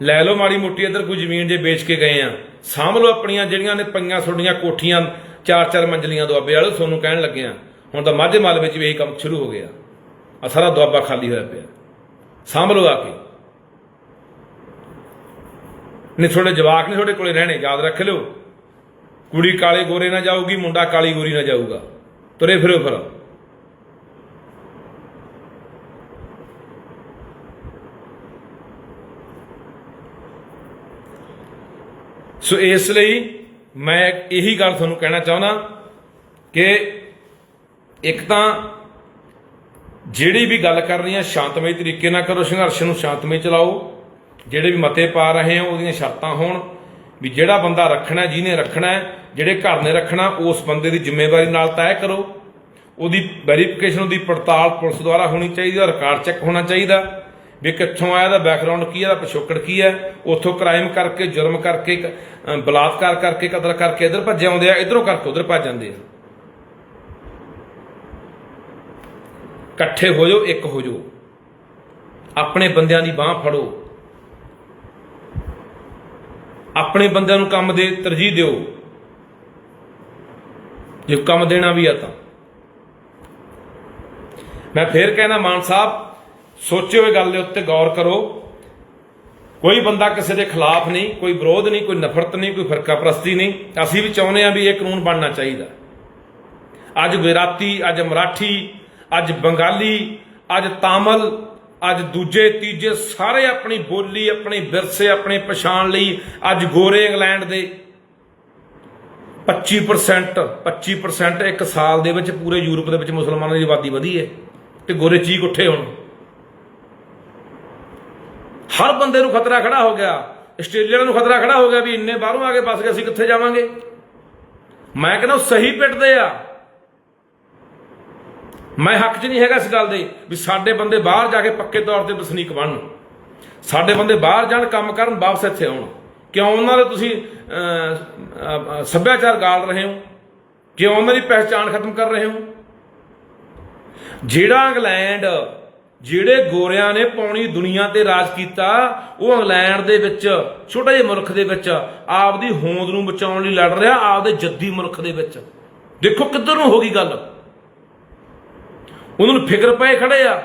ਲੈ ਲਓ ਮਾੜੀ ਮੋਟੀ ਇੱਧਰ ਕੋਈ ਜ਼ਮੀਨ ਜੇ ਵੇਚ ਕੇ ਗਏ ਆ। ਸਾਂਭ ਲਓ ਆਪਣੀਆਂ ਜਿਹੜੀਆਂ ਨੇ ਪਈਆਂ ਤੁਹਾਡੀਆਂ ਕੋਠੀਆਂ, ਚਾਰ ਚਾਰ ਮੰਜ਼ਲੀਆਂ ਦੁਆਬੇ ਵਾਲੇ, ਤੁਹਾਨੂੰ ਕਹਿਣ ਲੱਗੇ ਆ। ਹੁਣ ਤਾਂ ਮਾਝੇ ਮਾਲ ਵਿੱਚ ਵੀ ਇਹੀ ਕੰਮ ਸ਼ੁਰੂ ਹੋ ਗਿਆ। ਆ ਸਾਰਾ ਦੁਆਬਾ ਖਾਲੀ ਹੋਇਆ ਪਿਆ। ਸਾਂਭ ਲਓ ਆ ਕੇ। ਨਹੀਂ ਤੁਹਾਡੇ ਜਵਾਕ ਨਹੀਂ ਤੁਹਾਡੇ ਕੋਲੇ ਰਹਿਣੇ, ਯਾਦ ਰੱਖ ਲਿਓ। ਕੁੜੀ ਕਾਲੇ ਗੋਰੇ ਨਾ ਜਾਊਗੀ, ਮੁੰਡਾ ਕਾਲੀ ਗੋਰੀ ਨਾ ਜਾਊਗਾ। ਤੁਰੇ ਫਿਰੋ ਫਿਰ। ਸੋ ਇਸ ਲਈ ਮੈਂ ਇਹੀ ਗੱਲ ਤੁਹਾਨੂੰ ਕਹਿਣਾ ਚਾਹੁੰਦਾ ਕਿ ਇੱਕ ਤਾਂ ਜਿਹੜੀ ਵੀ ਗੱਲ ਕਰਨੀ ਆ ਸ਼ਾਂਤਮਈ ਤਰੀਕੇ ਨਾਲ ਕਰੋ, ਸੰਘਰਸ਼ ਨੂੰ ਸ਼ਾਂਤਮਈ ਚਲਾਓ। ਜਿਹੜੇ ਵੀ ਮਤੇ ਪਾ ਰਹੇ ਹੋ, ਉਹਦੀਆਂ ਸ਼ਰਤਾਂ ਹੋਣ ਵੀ ਜਿਹੜਾ ਬੰਦਾ ਰੱਖਣਾ, ਜਿਹਨੇ ਰੱਖਣਾ, ਜਿਹੜੇ ਘਰ ਨੇ ਰੱਖਣਾ, ਉਸ ਬੰਦੇ ਦੀ ਜ਼ਿੰਮੇਵਾਰੀ ਨਾਲ ਤੈਅ ਕਰੋ। ਉਹਦੀ ਵੈਰੀਫਿਕੇਸ਼ਨ ਉਹਦੀ ਪੜਤਾਲ ਪੁਲਿਸ ਦੁਆਰਾ ਹੋਣੀ ਚਾਹੀਦੀ ਹੈ ਰਿਕਾਰਡ ਚੈੱਕ ਹੋਣਾ ਚਾਹੀਦਾ। ਵੀ ਕਿੱਥੋਂ ਆਇਆ ਦਾ ਬੈਕਗ੍ਰਾਉਂਡ ਕੀ ਹੈ ਦਾ ਪਿਛੋਕੜ ਕੀ ਹੈ? ਉੱਥੋਂ ਕ੍ਰਾਈਮ ਕਰਕੇ ਜੁਰਮ ਕਰਕੇ ਬਲਾਤਕਾਰ ਕਰਕੇ, ਕਤਲ ਕਰਕੇ ਇਧਰ ਭੱਜੇ ਆਉਂਦੇ ਆ, ਇਧਰੋਂ ਕਰਕੇ ਉਧਰ ਭੱਜ ਜਾਂਦੇ ਆ। ਇਕੱਠੇ ਹੋ ਜਾਓ, ਇੱਕ ਹੋ ਜਾਓ। ਆਪਣੇ ਬੰਦਿਆਂ ਦੀ ਬਾਹ ਫੜੋ। ਆਪਣੇ ਬੰਦਿਆਂ ਨੂੰ ਕੰਮ ਦੇ, ਤਰਜੀਹ ਦਿਓ। ਜੇ ਕੰਮ ਦੇਣਾ ਵੀ ਆ ਤਾਂ। ਮੈਂ ਫੇਰ ਕਹਿਣਾ ਮਾਨ ਸਾਹਿਬ ਸੋਚਿਓ ਇਹ ਗੱਲ ਦੇ ਉੱਤੇ ਗੌਰ ਕਰੋ। ਕੋਈ ਬੰਦਾ ਕਿਸੇ ਦੇ ਖਿਲਾਫ ਨਹੀਂ, ਕੋਈ ਵਿਰੋਧ ਨਹੀਂ, ਕੋਈ ਨਫ਼ਰਤ ਨਹੀਂ, ਕੋਈ ਫਰਕਾ ਪ੍ਰਸਤੀ ਨਹੀਂ। ਅਸੀਂ ਵੀ ਚਾਹੁੰਦੇ ਹਾਂ ਵੀ ਇਹ ਕਾਨੂੰਨ ਬਣਨਾ ਚਾਹੀਦਾ। ਅੱਜ ਗੁਜਰਾਤੀ, ਅੱਜ ਮਰਾਠੀ, ਅੱਜ ਬੰਗਾਲੀ, ਅੱਜ ਤਾਮਿਲ, ਅੱਜ ਦੂਜੇ, ਤੀਜੇ ਸਾਰੇ ਆਪਣੀ ਬੋਲੀ, ਆਪਣੇ ਵਿਰਸੇ, ਆਪਣੀ ਪਛਾਣ ਲਈ ਅੱਜ ਗੋਰੇ ਇੰਗਲੈਂਡ ਦੇ 25% 25% ਇੱਕ ਸਾਲ ਦੇ ਵਿੱਚ ਪੂਰੇ ਯੂਰਪ ਦੇ ਵਿੱਚ ਮੁਸਲਮਾਨਾਂ ਦੀ ਆਬਾਦੀ ਵਧੀ ਹੈ। ਤੇ ਗੋਰੇ ਚੀਕ ਉੱਠੇ ਹੁਣ। ਹਰ ਬੰਦੇ ਨੂੰ ਖਤਰਾ ਖੜਾ ਹੋ ਗਿਆ। ਆਸਟ੍ਰੇਲੀਆ ਨੂੰ ਖਤਰਾ ਖੜਾ ਹੋ ਗਿਆ ਵੀ ਇੰਨੇ ਬਾਹਰੋਂ ਆ ਕੇ ਫਸ ਗਏ ਅਸੀਂ ਕਿੱਥੇ ਜਾਵਾਂਗੇ? ਮੈਂ ਕਹਿੰਦਾ ਉਹ ਸਹੀ ਪਿੱਟਦੇ ਆ। ਮੈਂ ਹੱਕ 'ਚ ਨਹੀਂ ਹੈਗਾ ਇਸ ਗੱਲ ਦੇ ਵੀ ਸਾਡੇ ਬੰਦੇ ਬਾਹਰ ਜਾ ਕੇ ਪੱਕੇ ਤੌਰ ਤੇ ਵਸਨੀਕ ਬਣਨ। ਸਾਡੇ ਬੰਦੇ ਬਾਹਰ ਜਾਣ, ਕੰਮ ਕਰਨ, ਵਾਪਸ ਇੱਥੇ ਆਉਣ। ਕਿਉਂ ਉਹਨਾਂ ਦੇ ਤੁਸੀਂ ਸੱਭਿਆਚਾਰ ਗਾਲ ਰਹੇ ਹੋ? ਕਿਉਂ ਉਹਨਾਂ ਦੀ ਪਹਿਚਾਣ ਖਤਮ ਕਰ ਰਹੇ ਹੋ? ਜਿਹੜਾ ਇੰਗਲੈਂਡ ਜਿਹੜੇ ਗੋਰਿਆਂ ਨੇ ਪੌਣੀ ਦੁਨੀਆ ਤੇ ਰਾਜ ਕੀਤਾ, ਉਹ ਇੰਗਲੈਂਡ ਦੇ ਵਿੱਚ, ਛੋਟੇ ਜਿਹੇ ਮੁਲਕ ਦੇ ਵਿੱਚ, ਆਪਦੀ ਹੋਂਦ ਨੂੰ ਬਚਾਉਣ ਲਈ ਲੜ ਰਿਹਾ, ਆਪਦੇ ਜੱਦੀ ਮੁਲਕ ਦੇ ਵਿੱਚ। ਦੇਖੋ ਕਿੱਧਰ ਨੂੰ ਹੋ ਗਈ ਗੱਲ। ਉਹਨਾਂ ਨੂੰ ਫਿਕਰ ਪਏ ਖੜੇ ਆ।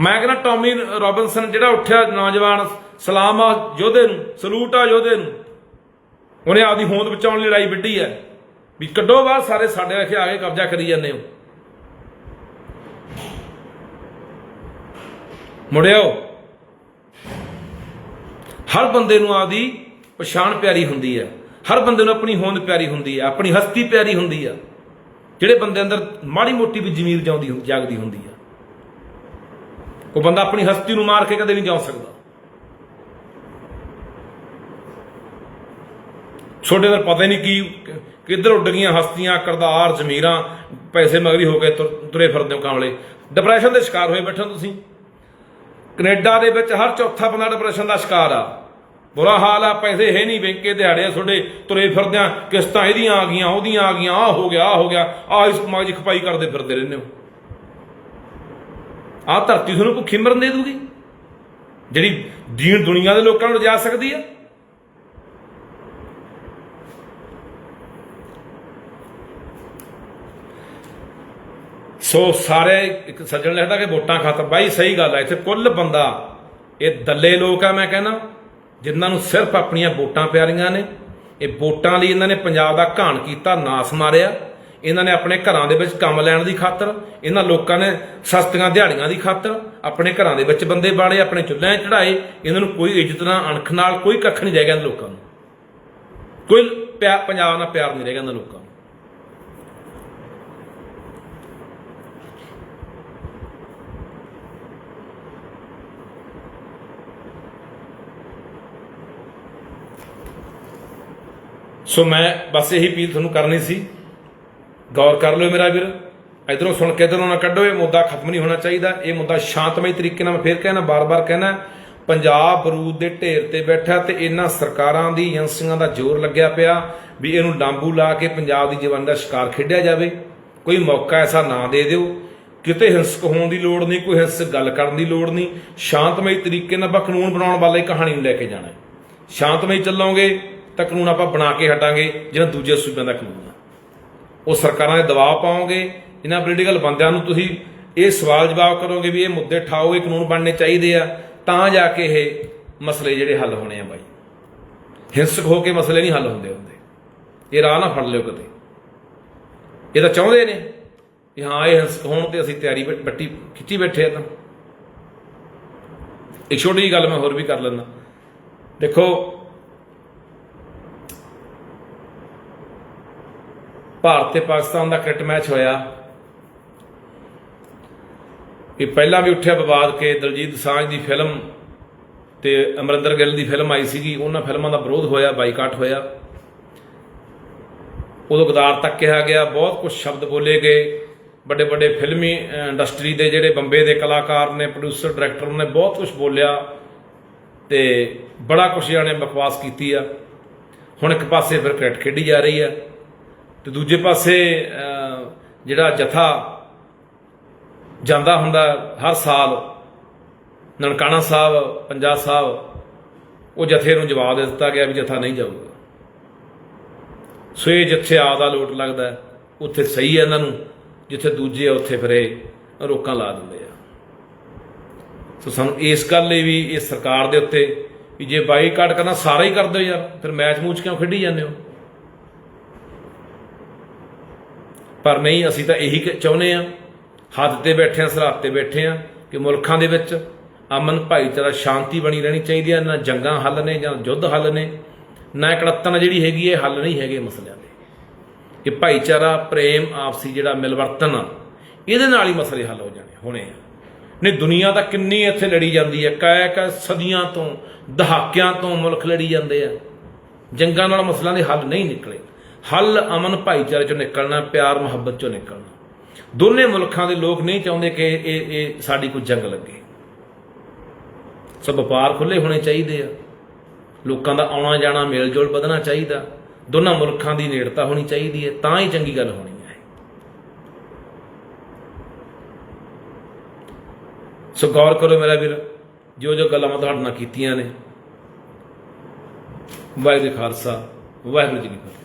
ਮੈਂ ਕਹਿੰਦਾ, ਟੌਮੀ ਰੋਬਿਨਸਨ ਜਿਹੜਾ ਉੱਠਿਆ ਨੌਜਵਾਨ, ਸਲਾਮ ਆ ਯੋਧੇ ਨੂੰ, ਸਲੂਟ ਆ ਯੋਧੇ ਨੂੰ। ਉਹਨੇ ਆਪਦੀ ਹੋਂਦ ਬਚਾਉਣ ਲਈ ਲੜਾਈ ਵਿੱਢੀ ਹੈ। ਵੀ ਕੱਢੋ ਬਾਹਰ, ਸਾਰੇ ਸਾਡੇ ਵੇਖੇ ਆ ਕੇ ਕਬਜ਼ਾ ਕਰੀ ਜਾਂਦੇ ਹੋ। ਮੁੜਿਓ। ਹਰ ਬੰਦੇ ਨੂੰ ਆਪਦੀ ਪਛਾਣ ਪਿਆਰੀ ਹੁੰਦੀ ਹੈ ਹਰ ਬੰਦੇ ਨੂੰ ਆਪਣੀ ਹੋਂਦ ਪਿਆਰੀ ਹੁੰਦੀ ਹੈ ਆਪਣੀ ਹਸਤੀ ਪਿਆਰੀ ਹੁੰਦੀ ਹੈ ਜਿਹੜੇ ਬੰਦੇ ਅੰਦਰ ਮਾੜੀ ਮੋਟੀ ਵੀ ਜ਼ਮੀਰ ਜਾਉਂਦੀ ਜਾਗਦੀ ਹੁੰਦੀ ਹੈ ਉਹ ਬੰਦਾ ਆਪਣੀ ਹਸਤੀ ਨੂੰ ਮਾਰ ਕੇ ਕਦੇ ਨਹੀਂ ਜਾ ਸਕਦਾ। ਛੋਟੇ ਦਾ ਪਤਾ ਨਹੀਂ ਕੀ, ਕਿੱਧਰ ਉੱਡ ਗਈਆਂ ਹਸਤੀਆਂ, ਕਰਦਾਰ, ਜ਼ਮੀਰਾਂ, ਪੈਸੇ ਮਗਰੀ ਹੋ ਕੇ ਤੁਰ- ਤੁਰੇ ਫਿਰਦੇ ਹੋ ਕਾਮਲੇ ਡਿਪਰੈਸ਼ਨ ਦੇ ਸ਼ਿਕਾਰ ਹੋਏ ਬੈਠੇ ਤੁਸੀਂ। ਕੈਨੇਡਾ ਦੇ ਵਿੱਚ ਹਰ ਚੌਥਾ ਬੰਦਾ ਡਿਪਰੈਸ਼ਨ ਦਾ ਸ਼ਿਕਾਰ ਆ। ਬੁਰਾ ਹਾਲ ਆ, ਪੈਸੇ ਹੈ ਨਹੀਂ, ਬੈਂਕੇ ਦਿਹਾੜੇ ਤੁਹਾਡੇ, ਤੁਰੇ ਫਿਰਦਿਆਂ ਕਿਸ਼ਤਾਂ ਇਹਦੀਆਂ ਆ ਗਈਆਂ, ਉਹਦੀਆਂ ਆ ਗਈਆਂ ਆ ਹੋ ਗਿਆ ਆ ਹੋ ਗਿਆ ਆ ਇਸ ਮਗਜ ਖਪਾਈ ਕਰਦੇ ਫਿਰਦੇ ਰਹਿੰਦੇ ਹੋ। ਆ ਧਰਤੀ ਤੁਹਾਨੂੰ ਭੁੱਖੀ ਮਰਨ ਦੇ ਦੂਗੀ ਜਿਹੜੀ ਦੀਨ ਦੁਨੀਆ ਦੇ ਲੋਕਾਂ ਨੂੰ ਲਿਜਾ ਸਕਦੀ ਆ। ਸੋ ਸਾਰੇ ਇੱਕ ਸੱਜਣ ਲਿਖਦਾ ਕਿ ਵੋਟਾਂ ਖਾਤਰ ਬਾਈ, ਸਹੀ ਗੱਲ ਹੈ ਇੱਥੇ ਕੁੱਲ ਬੰਦਾ, ਇਹ ਦੱਲੇ ਲੋਕ ਆ ਮੈਂ ਕਹਿੰਦਾ, ਜਿਨ੍ਹਾਂ ਨੂੰ ਸਿਰਫ ਆਪਣੀਆਂ ਵੋਟਾਂ ਪਿਆਰੀਆਂ ਨੇ, ਇਹ ਵੋਟਾਂ ਲਈ ਇਹਨਾਂ ਨੇ ਪੰਜਾਬ ਦਾ ਘਾਣ ਕੀਤਾ, ਨਾਸ ਮਾਰਿਆ। ਇਹਨਾਂ ਨੇ ਆਪਣੇ ਘਰਾਂ ਦੇ ਵਿੱਚ ਕੰਮ ਲੈਣ ਦੀ ਖਾਤਰ, ਇਹਨਾਂ ਲੋਕਾਂ ਨੇ ਸਸਤੀਆਂ ਦਿਹਾੜੀਆਂ ਦੀ ਖਾਤਰ ਆਪਣੇ ਘਰਾਂ ਦੇ ਵਿੱਚ ਬੰਦੇ ਬਾੜੇ ਆਪਣੇ ਚੁੱਲ੍ਹਿਆਂ 'ਚ ਚੜਾਏ ਇਹਨਾਂ ਨੂੰ ਕੋਈ ਇੱਜ਼ਤ ਨਾ, ਅਣਖ ਨਾਲ ਕੋਈ ਕੱਖ ਨਹੀਂ ਰਹਿ ਗਿਆ ਲੋਕਾਂ ਨੂੰ। ਕੋਈ ਪਿਆ- ਪੰਜਾਬ ਨਾਲ ਪਿਆਰ ਨਹੀਂ ਰਹਿ ਗਿਆ ਇਹਨਾਂ ਲੋਕਾਂ ਸੋ ਮੈਂ ਬਸ ਇਹੀ ਅਪੀਲ ਤੁਹਾਨੂੰ ਕਰਨੀ ਸੀ। ਗੌਰ ਕਰ ਲਿਓ ਮੇਰਾ ਵੀਰ। ਇਧਰੋਂ ਸੁਣ ਕੇ ਇਧਰੋਂ ਨਾ ਕੱਢੋ, ਇਹ ਮੁੱਦਾ ਖਤਮ ਨਹੀਂ ਹੋਣਾ ਚਾਹੀਦਾ। ਇਹ ਮੁੱਦਾ ਸ਼ਾਂਤਮਈ ਤਰੀਕੇ ਨਾਲ ਮੈਂ ਫੇਰ ਕਹਿਣਾ, ਬਾਰ-ਬਾਰ ਕਹਿਣਾ। ਪੰਜਾਬ ਬਰੂਦ ਦੇ ਢੇਰ ਤੇ ਬੈਠਾ ਤੇ ਇਹਨਾਂ ਸਰਕਾਰਾਂ ਦੀ, ਏਜੰਸੀਆਂ ਦਾ ਜ਼ੋਰ ਲੱਗਿਆ ਪਿਆ ਵੀ ਇਹਨੂੰ ਡਾਂਬੂ ਲਾ ਕੇ ਪੰਜਾਬ ਦੀ ਜਵਾਨੀ ਦਾ ਸ਼ਿਕਾਰ ਖੇਡਿਆ ਜਾਵੇ। ਕੋਈ ਮੌਕਾ ਐਸਾ ਨਾ ਦੇ ਦਿਓ। ਕਿਤੇ ਹਿੰਸਕ ਹੋਣ ਦੀ ਲੋੜ ਨਹੀਂ, ਕੋਈ ਹਿੰਸਕ ਗੱਲ ਕਰਨ ਦੀ ਲੋੜ ਨਹੀਂ। ਸ਼ਾਂਤਮਈ ਤਰੀਕੇ ਨਾਲ ਆਪਾਂ ਕਾਨੂੰਨ ਬਣਾਉਣ ਵਾਲੇ ਕਹਾਣੀ ਨੂੰ ਲੈ ਕੇ ਜਾਣਾ ਸ਼ਾਂਤਮਈ ਚੱਲੋਗੇ। ਤਾਂ ਕਾਨੂੰਨ ਆਪਾਂ ਬਣਾ ਕੇ ਹਟਾਂਗੇ ਜਿਹੜਾ ਦੂਜੇ ਸੂਬਿਆਂ ਦਾ ਕਾਨੂੰਨ ਆ। ਉਹ ਸਰਕਾਰਾਂ ਦੇ ਦਬਾਅ ਪਾਓਗੇ ਇਹਨਾਂ ਪੋਲੀਟੀਕਲ ਬੰਦਿਆਂ ਨੂੰ ਤੁਸੀਂ ਇਹ ਸਵਾਲ ਜਵਾਬ ਕਰੋਗੇ ਵੀ ਇਹ ਮੁੱਦੇ ਠਾਓ, ਇਹ ਕਾਨੂੰਨ ਬਣਨੇ ਚਾਹੀਦੇ ਆ, ਤਾਂ ਜਾ ਕੇ ਇਹ ਮਸਲੇ ਜਿਹੜੇ ਹੱਲ ਹੋਣੇ ਆ ਬਾਈ। ਹਿੰਸਕ ਹੋ ਕੇ ਮਸਲੇ ਨਹੀਂ ਹੱਲ ਹੁੰਦੇ ਹੁੰਦੇ। ਇਹ ਰਾਹ ਨਾ ਫੜ ਲਿਓ ਕਦੇ। ਇਹ ਤਾਂ ਚਾਹੁੰਦੇ ਨੇ ਵੀ ਹਾਂ, ਇਹ ਹਿੰਸਕ ਹੋਣ ਤੇ ਅਸੀਂ ਤਿਆਰੀ ਬ- ਬੱਟੀ ਖਿੱਚੀ ਬੈਠੇ ਆ ਤਾਂ। ਇੱਕ ਛੋਟੀ ਜਿਹੀ ਗੱਲ ਮੈਂ ਹੋਰ ਵੀ ਕਰ ਲੈਣਾ ਦੇਖੋ ਭਾਰਤ ਤੇ ਪਾਕਿਸਤਾਨ ਦਾ ਕ੍ਰਿਕਟ ਮੈਚ ਹੋਇਆ। ਇਹ ਪਹਿਲਾਂ ਵੀ ਉੱਠਿਆ ਵਿਵਾਦ ਕੇ ਦਲਜੀਤ ਸਾਂਝ ਦੀ ਫਿਲਮ ਤੇ ਅਮਰਿੰਦਰ ਗਿੱਲ ਦੀ ਫਿਲਮ ਆਈ ਸੀਗੀ। ਉਹਨਾਂ ਫਿਲਮਾਂ ਦਾ ਵਿਰੋਧ ਹੋਇਆ, ਬਾਈਕਾਟ ਹੋਇਆ। ਉਦੋਂ ਗਦਾਰ ਤੱਕ ਕਿਹਾ ਗਿਆ, ਬਹੁਤ ਕੁਝ ਸ਼ਬਦ ਬੋਲੇ ਗਏ। ਵੱਡੇ ਵੱਡੇ ਫਿਲਮੀ ਇੰਡਸਟਰੀ ਦੇ ਜਿਹੜੇ ਬੰਬੇ ਦੇ ਕਲਾਕਾਰ ਨੇ ਪ੍ਰੋਡਿਊਸਰ ਡਾਇਰੈਕਟਰ ਨੇ ਬਹੁਤ ਕੁਝ ਬੋਲਿਆ ਤੇ ਬੜਾ ਕੁਝ ਜਾਣੇ ਬਕਵਾਸ ਕੀਤੀ ਆ। ਹੁਣ ਇੱਕ ਪਾਸੇ ਫਿਰ ਕ੍ਰਿਕਟ ਖੇਡੀ ਜਾ ਰਹੀ ਆ। ਤੇ ਦੂਜੇ ਪਾਸੇ ਜਿਹੜਾ ਜਥਾ ਜਾਂਦਾ ਹੁੰਦਾ ਹਰ ਸਾਲ, ਨਨਕਾਣਾ ਸਾਹਿਬ, ਪੰਜਾਬ ਸਾਹਿਬ, ਉਹ ਜਥੇ ਨੂੰ ਜਵਾਬ ਦੇ ਦਿੱਤਾ ਗਿਆ ਵੀ ਜਥਾ ਨਹੀਂ ਜਾਊਗਾ। ਸੋ ਇਹ ਜਿੱਥੇ ਆਪਦਾ ਲੋਟ ਲੱਗਦਾ, ਉੱਥੇ ਸਹੀ ਹੈ ਇਹਨਾਂ ਨੂੰ, ਜਿੱਥੇ ਦੂਜੇ ਆ, ਉੱਥੇ ਫਿਰ ਇਹ ਰੋਕਾਂ ਲਾ ਦਿੰਦੇ ਆ। ਸੋ ਸਾਨੂੰ ਇਸ ਗੱਲ ਲਈ ਵੀ ਇਹ ਸਰਕਾਰ ਦੇ ਉੱਤੇ ਵੀ ਜੇ ਬਾਈਕਾਟ ਕਰਨਾ, ਸਾਰਾ ਹੀ ਕਰਦੇ ਹੋ ਯਾਰ, ਫਿਰ ਮੈਚ ਮੂਚ ਕਿਉਂ ਖੇਡੀ ਜਾਂਦੇ ਹੋ? ਪਰ ਨਹੀਂ ਅਸੀਂ ਤਾਂ ਇਹੀ ਕ- ਚਾਹੁੰਦੇ ਆ ਹੱਦ ਤੇ ਬੈਠੇ ਆ ਸਰਹੱਦ ਤੇ ਬੈਠੇ ਆ ਕਿ ਮੁਲਕਾਂ ਦੇ ਵਿੱਚ ਅਮਨ ਭਾਈਚਾਰਾ ਸ਼ਾਂਤੀ ਬਣੀ ਰਹਿਣੀ ਚਾਹੀਦੀ ਹੈ। ਨਾ ਜੰਗਾਂ ਹੱਲ ਨੇ ਜਾਂ ਯੁੱਧ ਹੱਲ ਨੇ ਨਾ ਕੜੱਤਨ ਜਿਹੜੀ ਹੈਗੀ ਇਹ ਹੱਲ ਨਹੀਂ ਹੈਗੇ ਮਸਲਿਆਂ ਦੇ। ਕਿ ਭਾਈਚਾਰਾ ਪ੍ਰੇਮ ਆਪਸੀ ਜਿਹੜਾ ਮਿਲਵਰਤਨ ਆ, ਇਹਦੇ ਨਾਲ ਹੀ ਮਸਲੇ ਹੱਲ ਹੋ ਜਾਣੇ ਹੋਣੇ ਆ। ਨਹੀਂ ਦੁਨੀਆ ਤਾਂ ਕਿੰਨੀ ਇੱਥੇ ਲੜੀ ਜਾਂਦੀ ਹੈ। ਕੈ ਕੈ ਸਦੀਆਂ ਤੋਂ ਦਹਾਕਿਆਂ ਤੋਂ ਮੁਲਕ ਲੜੀ ਜਾਂਦੇ ਆ। ਜੰਗਾਂ ਨਾਲ ਮਸਲਿਆਂ ਦੇ ਹੱਲ ਨਹੀਂ ਨਿਕਲੇ। ਹੱਲ ਅਮਨ ਭਾਈਚਾਰੇ ਚੋਂ ਨਿਕਲਣਾ, ਪਿਆਰ ਮੁਹੱਬਤ ਚੋਂ ਨਿਕਲਣਾ। ਦੋਨੇ ਮੁਲਕਾਂ ਦੇ ਲੋਕ ਨਹੀਂ ਚਾਹੁੰਦੇ ਕਿ ਇਹ ਇਹ ਸਾਡੀ ਕੋਈ ਜੰਗ ਲੱਗੇ। ਸੋ ਵਪਾਰ ਖੁੱਲੇ ਹੋਣੇ ਚਾਹੀਦੇ ਆ। ਲੋਕਾਂ ਦਾ ਆਉਣਾ ਜਾਣਾ ਮੇਲ ਜੋਲ ਵਧਣਾ ਚਾਹੀਦਾ। ਦੋਨਾਂ ਮੁਲਕਾਂ ਦੀ ਨੇੜਤਾ ਹੋਣੀ ਚਾਹੀਦੀ ਹੈ, ਤਾਂ ਹੀ ਚੰਗੀ ਗੱਲ ਹੋਣੀ ਹੈ। ਸੋ ਗੌਰ ਕਰੋ ਮੇਰਾ ਵੀਰ ਜੋ ਜੋ ਗੱਲਾਂ ਮੈਂ ਤੁਹਾਡੇ ਨਾਲ ਕੀਤੀਆਂ ਨੇ। ਵਾਹਿਗੁਰੂ ਖਾਲਸਾ, ਵਾਹਿਗੁਰੂ ਜੀ ਕੀ ਫਤਿਹ।